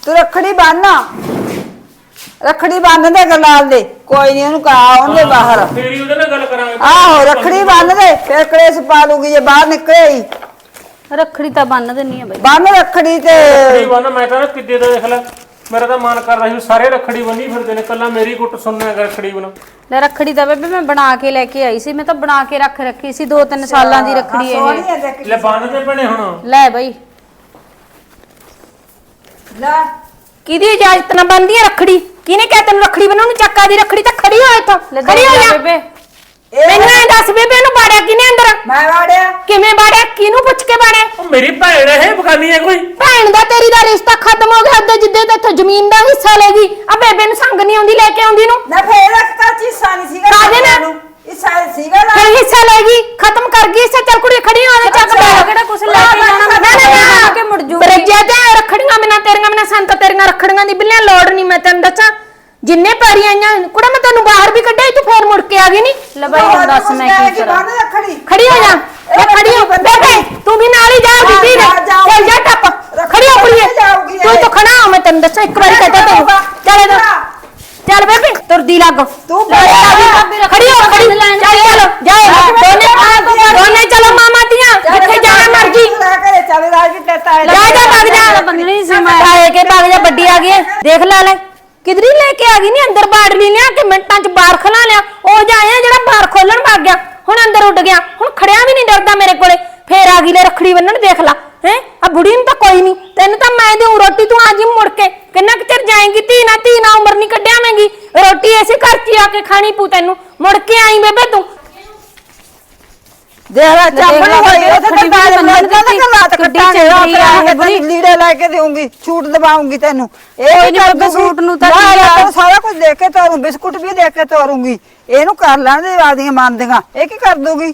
Speaker 3: ਤੂੰ ਰੱਖੜੀ ਬੰਨ੍ਹ ਰੱਖੜੀ ਬੰਨ ਦੇ ਗਰਲਾਲ ਦੇ। ਕੋਈ ਨਹੀਂ ਉਹਨੂੰ ਕਹਾ ਉਹਦੇ ਬਾਹਰ।
Speaker 1: ਫੇਰ ਹੀ ਉਹਦੇ ਨਾਲ ਗੱਲ ਕਰਾਂਗੇ।
Speaker 3: ਆਹੋ ਰੱਖੜੀ ਬੰਨ ਦੇ ਫਿਰ ਕਲੇਸ਼ ਪਾ ਲੂਗੀ ਜੇ ਬਾਹਰ ਨਿਕਲੇ ਹੀ।
Speaker 4: ਰੱਖੜੀ ਤਾਂ ਬੰਨ ਦਿੰਨੀ ਆ ਬਈ।
Speaker 3: ਬੰਨ ਰੱਖੜੀ ਤੇ
Speaker 1: ਰੱਖੜੀ ਬੰਨ ਮੈਂ ਤਾਂ ਨਾ ਕਿੱਦੇ ਦਾ ਦੇਖ ਲੈ ਮੇਰਾ ਤਾਂ ਮਨ ਕਰਦਾ ਸੀ ਸਾਰੇ ਰੱਖੜੀ ਬੰਨੀ ਫਿਰਦੇ ਨੇ ਕੱਲਾ ਮੇਰੀ ਗੁੱਟ ਸੁਣਨਾ ਹੈ ਰੱਖੜੀ ਬਣਾ
Speaker 4: ਲੈ ਰੱਖੜੀ ਤਾਂ ਬੇਬੇ ਮੈਂ ਬਣਾ ਕੇ ਲੈ ਕੇ ਆਈ ਸੀ ਮੈਂ ਤਾਂ ਬਣਾ ਕੇ ਰੱਖ ਰੱਖੀ ਸੀ ਦੋ ਤਿੰਨ ਸਾਲਾਂ ਦੀ ਰੱਖੜੀ ਇਹ।
Speaker 3: ਸੋਹਣੀ ਹੈ ਦੇਖ।
Speaker 1: ਲੈ ਬੰਨ ਤੇ ਭੈਣੇ ਹੁਣ।
Speaker 4: ਲੈ ਬਈ।
Speaker 3: ਲੈ।
Speaker 2: ਕਿਹਦੀ ਇਜਾਜ਼ਤ ਨਾਲ ਬੰਦੀ ਹੈ ਰੱਖੜੀ? ਕਿਹਨੇ ਕਿਹਾ ਤੈਨੂੰ ਰੱਖੜੀ ਬਣਾਉਣ? ਨੂੰ ਚੱਕਾ ਦੀ ਰੱਖੜੀ ਤਾਂ ਖੜੀ ਹੋ ਇੱਥੋਂ। ਖੜੀ ਹੋ ਜਾ।
Speaker 4: ਬੇਬੇ।
Speaker 2: ਮੈਨੂੰ ਇਹ ਦੱਸ ਬੇਬੇ ਇਹਨੂੰ ਬਾੜਿਆ ਕਿਹਨੇ ਅੰਦਰ?
Speaker 3: ਮੈਂ ਵਾੜਿਆ।
Speaker 2: ਕਿਵੇਂ ਬਾੜਿਆ ਕਿਹਨੂੰ ਪੁੱਛ ਕੇ ਬਾੜਿਆ
Speaker 1: ਉਹ ਮੇਰੀ ਭੈਣ ਹੈ ਬਗਾਨੀ ਹੈ ਕੋਈ?
Speaker 2: ਭੈਣ ਦਾ ਤੇਰੀ ਦਾ ਰਿਸ਼ਤਾ ਖਤਮ ਹੋ ਗਿਆ ਅੱਧੇ ਜਿੱਦੇ ਤੇ ਇੱਥੋਂ ਜ਼ਮੀਨ ਦਾ ਹਿੱਸਾ ਲੈਗੀ ਆ ਬੇਬੇ ਨੂੰ ਸੰਗ ਨਹੀਂ ਆਉਂਦੀ ਲੈ ਕੇ ਆਉਂਦੀ ਨੂੰ।
Speaker 3: ਨਾ ਫੇਰ ਇੱਕ ਚੀਸਾ ਨਹੀਂ ਸੀਗਾ
Speaker 2: ਕਾਹਦੇ ਨਾਲ?
Speaker 3: ਨੂੰ। ਸੀਗਾ ਨਾ।
Speaker 2: ਫਿਰ ਹਿੱਸਾ ਲੈਗੀ ਖਤਮ ਕਰ ਗਈ ਹਿੱਸਾ ਚੱਲ ਕੁੜੀ ਖੜੀ ਹੋ ਜਾ ਚੱਕ ਬੈਗ।
Speaker 3: ਕਿਹੜਾ ਕੁਛ ਲੈ ਕੇ ਜਾਣਾ, ਮੈਂ
Speaker 2: ਨਾ ਨਾ
Speaker 3: ਲੈ
Speaker 2: ਨਾ
Speaker 3: ਕੇ ਮੁੜ ਜੂਗੀ।
Speaker 2: ਬਰਜਿਆ ਤੇ ਰੱਖੜੀਆਂ ਬਿਨਾ ਤੇਰੀਆਂ ਬਿਨਾ ਸੰਤ ਤੇਰੀਆਂ ਰੱਖੜੀਆਂ ਦੀ ਬਿੱਲਿਆਂ ਲੋੜ ਨਹੀਂ ਮੈਂ ਤੈਨੂੰ ਦੱਸਾਂ ਜਿੰਨੇ ਪੈਰੀ ਆਈਆਂ ਕੁੜਾ ਮੈਂ ਤੈਨੂੰ ਬਾਹਰ ਵੀ ਕੱਢਿਆ ਤੂੰ ਫੇਰ ਮੁੜ ਕੇ ਆ ਗਈ ਨਹੀਂ
Speaker 4: ਲੈ ਬਈ ਹੁਣ ਦੱਸ ਮੈਂ ਕੀ ਕਰਾਂ।
Speaker 3: ਰੱਖੜੀ
Speaker 2: ਖੜੀ ਹੋ ਜਾ ਇਹ ਖੜੀ ਹੋ ਬੇਬੇ ਤੂੰ ਵੀ ਨਾਲ ਹੀ ਜਾ ਬੀਬੀ
Speaker 3: ਜਾ, ਜਾ,
Speaker 2: ਚੱਲ ਜਾ ਟੱਪ ਖੜੀ ਹੋ ਕੁੜੀਏ। ਤੂੰ। ਤਾਂ ਖੜਾ ਹੋ ਮੈਂ ਤੈਨੂੰ ਦੱਸਾਂ ਇੱਕ ਵਾਰੀ ਕਹਤਾ ਤੈਨੂੰ। ਚੱਲ ਜਾ ਚੱਲ ਬੇਬੇ ਤੁਰਦੀ ਲੱਗ।
Speaker 3: ਤੂੰ
Speaker 2: ਲੈ ਜਾ। ਵੀ, ਖੜੀ ਹੋ ਖੜੀ। ਚੱਲ ਚੱਲ ਜਾਓ ਦੋਨੇ ਦੋਨੇ ਚਲੋ ਮਾਮਾ ਦੀਆਂ ਜਿੱਥੇ ਜਾਣਾ ਮਰਜ਼ੀ।
Speaker 3: ਲੈ ਕੇ ਚੱਲ ਰਾਜ ਵੀ ਹੈ
Speaker 2: ਜਾ ਜਾ ਭੱਗ ਜਾ।
Speaker 4: ਬੰਦਣੀ ਸੀ ਮੈਂ
Speaker 2: ਆਏ ਕੇ ਭੱਗ ਜਾ ਵੱਡੀ ਆ ਗਈ। ਦੇਖ ਲੈ ਲੈ। ਕਿਧਰੀ ਲੈ ਕੇ ਆ ਗਈ ਨਹੀਂ ਅੰਦਰ ਬਾੜ ਲਿਆ ਕਿ ਮਿੰਟਾਂ ਚ ਬਾਹਰ ਖਲਾ ਲਿਆ? ਉਹ ਜਾਇਆ ਜਿਹੜਾ ਬਾਹਰ ਖੋਲਣ ਵਗ ਗਿਆ। ਹੁਣ ਅੰਦਰ ਉੱਡ ਗਿਆ। ਹੁਣ ਖੜਿਆ ਵੀ ਨਹੀਂ ਡਰਦਾ ਮੇਰੇ ਕੋਲੇ। ਫੇਰ ਆ ਗਈ ਲੈ ਰੱਖੜੀ ਬੰਨਣ, ਦੇਖ ਲਾ। ਹੈ? ਆ ਬੁੜੀ ਨੂੰ ਤਾਂ ਕੋਈ ਨਹੀਂ ਤੈਨੂੰ ਤਾਂ ਮੈਂ ਦੇਉ ਰੋਟੀ, ਤੂੰ ਆਜੀ ਮੁੜ ਕੇ। ਕਿੰਨਾ ਕੁ ਚਿਰ ਜਾਏਂਗੀ? ਧੀ ਨਾ ਧੀ ਨਾ ਉਮਰ ਨਹੀਂ ਕੱਢਿਆਵੇਂਗੀ ਰੋਟੀ ਐਸੇ ਘਰ ਚ ਆ ਕੇ ਖਾਣੀ ਪੂ ਤੈਨੂੰ। ਮੁੜ ਕੇ ਆਈ ਬੇਬੇ ਤੂੰ
Speaker 3: ਦੇਖ ਲੈ ਚਾਪਣ ਹੋਈ ਉੱਥੇ ਤਾਂ
Speaker 4: ਵੀ
Speaker 3: ਬੰਨਣ
Speaker 4: ਬੰਨ੍ਹਣ
Speaker 3: ਦਾ
Speaker 4: ਦਿੱਤੀ,
Speaker 3: ਰਾਤ
Speaker 4: ਕਿੱਡੀ
Speaker 3: ਕੱਟਾਂਗੇ
Speaker 4: ਚੰਗੀ ਆ ਇਹ
Speaker 3: ਰਾਤ
Speaker 4: ਬੁੜੀ।
Speaker 3: ਲੀੜੇ ਲੈ ਕੇ ਦੇਉਂਗੀ ਛੂਟ ਦਵਾਉਂਗੀ ਤੈਨੂੰ। ਇਹ
Speaker 4: ਕੋਈ ਨੀ
Speaker 3: ਕਰ
Speaker 4: ਬੇਬੇ,
Speaker 3: ਦੂੰਗੀ।
Speaker 4: ਸੂਟ ਨੂੰ ਤਾਂ
Speaker 3: ਸਾਰਾ ਕੁਝ ਦੇ ਕੇ ਤੋਰੂ ਬਿਸਕੁਟ ਵੀ ਦੇ ਕੇ ਤੋਰੂੰਗੀ। ਇਹਨੂੰ ਕਰ ਲੈਣ ਦੇ ਆਦੀਆਂ ਮੰਨਦੀਆਂ ਇਹ ਕੀ ਕਰ ਦੂਗੀ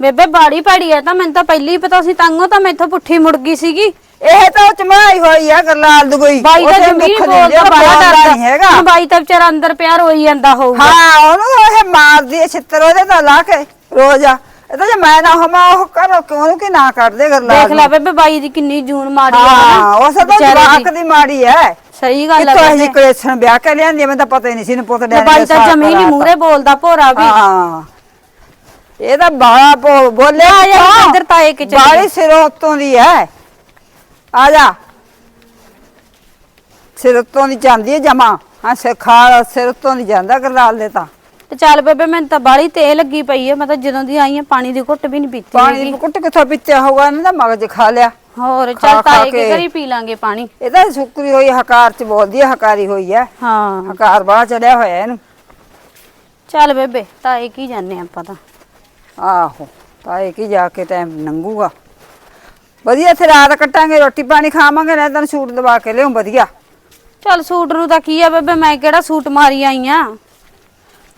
Speaker 4: ਬੇਬੇ ਬਾੜੀ ਪਾੜੀ ਹੈ ਤਾਂ ਮੈਨੂੰ ਤਾਂ ਪਹਿਲੀ ਹੀ ਪਤਾ ਸੀ ਤੰਗੋ ਤਾਂ ਮੈਥੋਂ ਪੁੱਠੀ ਮੁੜ ਗਈ ਸੀਗੀ।
Speaker 3: ਇਹ ਤਾਂ ਚਮਾਈ ਹੋਈ ਆ ਗਰਲਾਲ ਦੁਗਈ।
Speaker 4: ਬਾਈ ਤਾਂ ਜਮੀਨ ਬੋਲਦਾ ਬੜਾ ਡਰਦਾ।
Speaker 3: ਨਹੀਂ
Speaker 4: ਬਾਈ ਤਾਂ ਵਿਚਾਰਾ ਅੰਦਰ ਪਿਆ ਰੋਈ ਜਾਂਦਾ ਹੋਊਗਾ।
Speaker 3: ਹਾਂ ਉਹਨੂੰ ਇਹ ਮਾਰਦੀ ਛਿੱਤਰ ਉਹਦੇ ਤਾਂ ਲਾ ਕੇ ਰੋਜ਼ ਆ। ਇਹ ਤਾਂ ਜੇ ਮੈਂ ਨਾ ਹੋਵਾਂ ਉਹ ਕਰੋ ਕਿਉਂ ਕਿ ਨਾ ਕਰਦੇ ਗਰਲਾਲ
Speaker 4: ਦੇਖ ਲੈ ਬੇਬੇ ਬਾਈ ਦੀ ਕਿੰਨੀ ਜੂਨ ਮਾੜੀ ਆ
Speaker 3: ਹਾਂ ਉਸ ਤਾਂ
Speaker 4: ਵਿਚਾਰੇ ਦੀ।
Speaker 3: ਜਵਾਕ ਦੀ ਮਾੜੀ ਹੈ
Speaker 4: ਸਹੀ ਗੱਲ
Speaker 3: ਕਿਤੋਂ
Speaker 4: ਹੈ
Speaker 3: ਇਹ
Speaker 4: ਬੇਬੇ
Speaker 3: ਕਲੇਸ਼ਨ ਵਿਆਹ ਕੇ ਲਿਆਂਦੀ ਮੈਨੂੰ ਤਾਂ ਪਤਾ ਹੀ ਨਹੀਂ ਸੀ ਨੂੰ ਪੁੱਤ
Speaker 4: ਤੇ
Speaker 3: ਡੈਡੀ
Speaker 4: ਬਾਈ
Speaker 3: ਨੇ
Speaker 4: ਤਾਂ
Speaker 3: ਸਾਥ
Speaker 4: ਜਮੀਨ ਹੀ
Speaker 3: ਕਰਾਤਾ।
Speaker 4: ਮੂਰੇ ਬੋਲਦਾ ਭੋਰਾ ਵੀ
Speaker 3: ਹਾਂ ਇਹ ਤਾਂ ਬਾਲਾ ਬੋਲੇ
Speaker 4: ਆ ਜਾ? ਇੱਧਰ ਤਾਏ ਕੇ ਚੱਲੀਏ।
Speaker 3: ਬਾਹਲੀ ਸਿਰੋਂ ਉੱਤੋਂ ਦੀ ਹੈ ਆ ਜਾ ਸਿਰ ਉੱਤੋਂ ਦੀ ਜਾਂਦੀ ਹੈ ਜਮਾ ਹਾਂ ਸਿਰ ਖਾਲ ਸਿਰ ਉੱਤੋਂ ਦੀ ਜਾਂਦਾ ਗਰਲਾਲ ਦੇ ਤਾਂ
Speaker 4: ਤੇ ਚੱਲ ਬੇਬੇ ਮੈਨੂੰ ਤਾਂ ਬਾੜੀ ਤੇ ਲੱਗੀ ਪਈ ਹੈ ਮੈਂ ਤਾਂ ਜਦੋਂ ਦੀ ਆਈ ਆ ਪਾਣੀ ਦੀ ਘੁੱਟ ਵੀ ਨਹੀਂ ਪੀਤੀ
Speaker 3: ਪਾਣੀ
Speaker 4: ਹੈਗੀ।
Speaker 3: ਦੀ ਕੁੱਟ ਕਿੱਥੋਂ ਪੀਤਿਆ ਹੋਊਗਾ? ਇਹਨਾਂ ਦਾ ਮਗਜ ਖਾ ਲਿਆ।
Speaker 4: ਹੋਰ
Speaker 3: ਖਾ
Speaker 4: ਚੱਲ
Speaker 3: ਖਾ
Speaker 4: ਤਾਏ
Speaker 3: ਕੇ।
Speaker 4: ਕੇ। ਘਰੀ ਪੀ ਲਾਂਗੇ ਪਾਣੀ।
Speaker 3: ਇਹ ਤਾਂ ਸੁੱਕਰੀ ਹੋਈ ਹਕਾਰ ਚ ਬੋਲਦੀ ਹੈ ਹਕਾਰੀ ਹੋਈ ਹੈ
Speaker 4: ਹਾਂ।
Speaker 3: ਹਕਾਰ ਬਾਹਰ ਚੜਿਆ ਹੋਇਆ ਇਹਨੂੰ।
Speaker 4: ਚੱਲ ਬੇਬੇ ਤਾਏ ਕੀ ਜਾਣੇ ਆਪਾਂ ਤਾਂ।
Speaker 3: ਆਹੋ ਤਾਂ ਇਹ ਕੀ ਜਾ ਕੇ ਟਾਈਮ ਲੰਘੂਗਾ। ਵਧੀਆ ਇੱਥੇ ਰਾਤ ਕੱਟਾਂਗੇ ਰੋਟੀ ਪਾਣੀ ਖਾਵਾਂਗੇ ਨਾ ਤੈਨੂੰ ਸੂਟ ਦਵਾ ਕੇ ਲਿਆਉਂ ਵਧੀਆ।
Speaker 4: ਚੱਲ ਸੂਟ ਨੂੰ ਤਾਂ ਕੀ ਆ ਬੇਬੇ ਮੈਂ ਕਿਹੜਾ ਸੂਟ ਮਾਰੀ ਆਈ ਆ?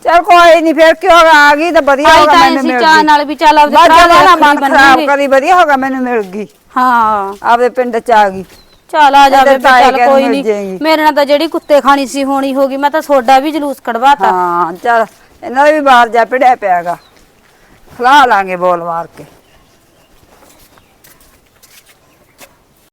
Speaker 3: ਚਲ ਕੋਈ ਨਹੀਂ ਫਿਰ ਕੀ ਹੋਗਾ ਆ ਗਈ? ਤਾਂ ਵਧੀਆ
Speaker 4: ਆਈ
Speaker 3: ਹੋਗਾ
Speaker 4: ਤਾਂ
Speaker 3: ਮੈਨੂੰ
Speaker 4: ਅਸੀਂ
Speaker 3: ਮਿਲ
Speaker 4: ਚਾਹ
Speaker 3: ਗਈ।
Speaker 4: ਨਾਲ ਵੀ ਚੱਲ ਆਪਦੇ
Speaker 3: ਬਾਅਦ
Speaker 4: ਭਰਾ ਦੇ
Speaker 3: ਮਨ ਖਰਾਬ ਕਰੀ ਵਧੀਆ ਹੋਗਾ ਮੈਨੂੰ ਮਿਲ ਗਈ।
Speaker 4: ਹਾਂ।
Speaker 3: ਆਪਦੇ ਪਿੰਡ ਚ ਆ ਗਈ।
Speaker 4: ਚੱਲ ਆ ਜਾ
Speaker 3: ਇੱਧਰ
Speaker 4: ਬੇਬੇ
Speaker 3: ਤਾਏ
Speaker 4: ਚੱਲ ਕੋਈ
Speaker 3: ਮਿਲ
Speaker 4: ਨਹੀਂ
Speaker 3: ਜਾਏਗੀ।
Speaker 4: ਮੇਰੇ ਨਾਲ ਤਾਂ ਜਿਹੜੀ ਕੁੱਤੇ ਖਾਣੀ ਸੀ ਹੋਣੀ ਹੋਗੀ ਮੈਂ ਤਾਂ ਸੋਡਾ ਵੀ ਜਲੂਸ ਕਢਵਾਤਾ।
Speaker 3: ਹਾਂ ਚਲ ਇਹਨਾਂ ਦਾ ਵੀ ਬਾਹਰ ਜਾ ਪੜਿਆ ਪਿਆਗਾ। ਖਲਾ ਲਾਂਗੇ ਬੋਲ ਮਾਰ ਕੇ।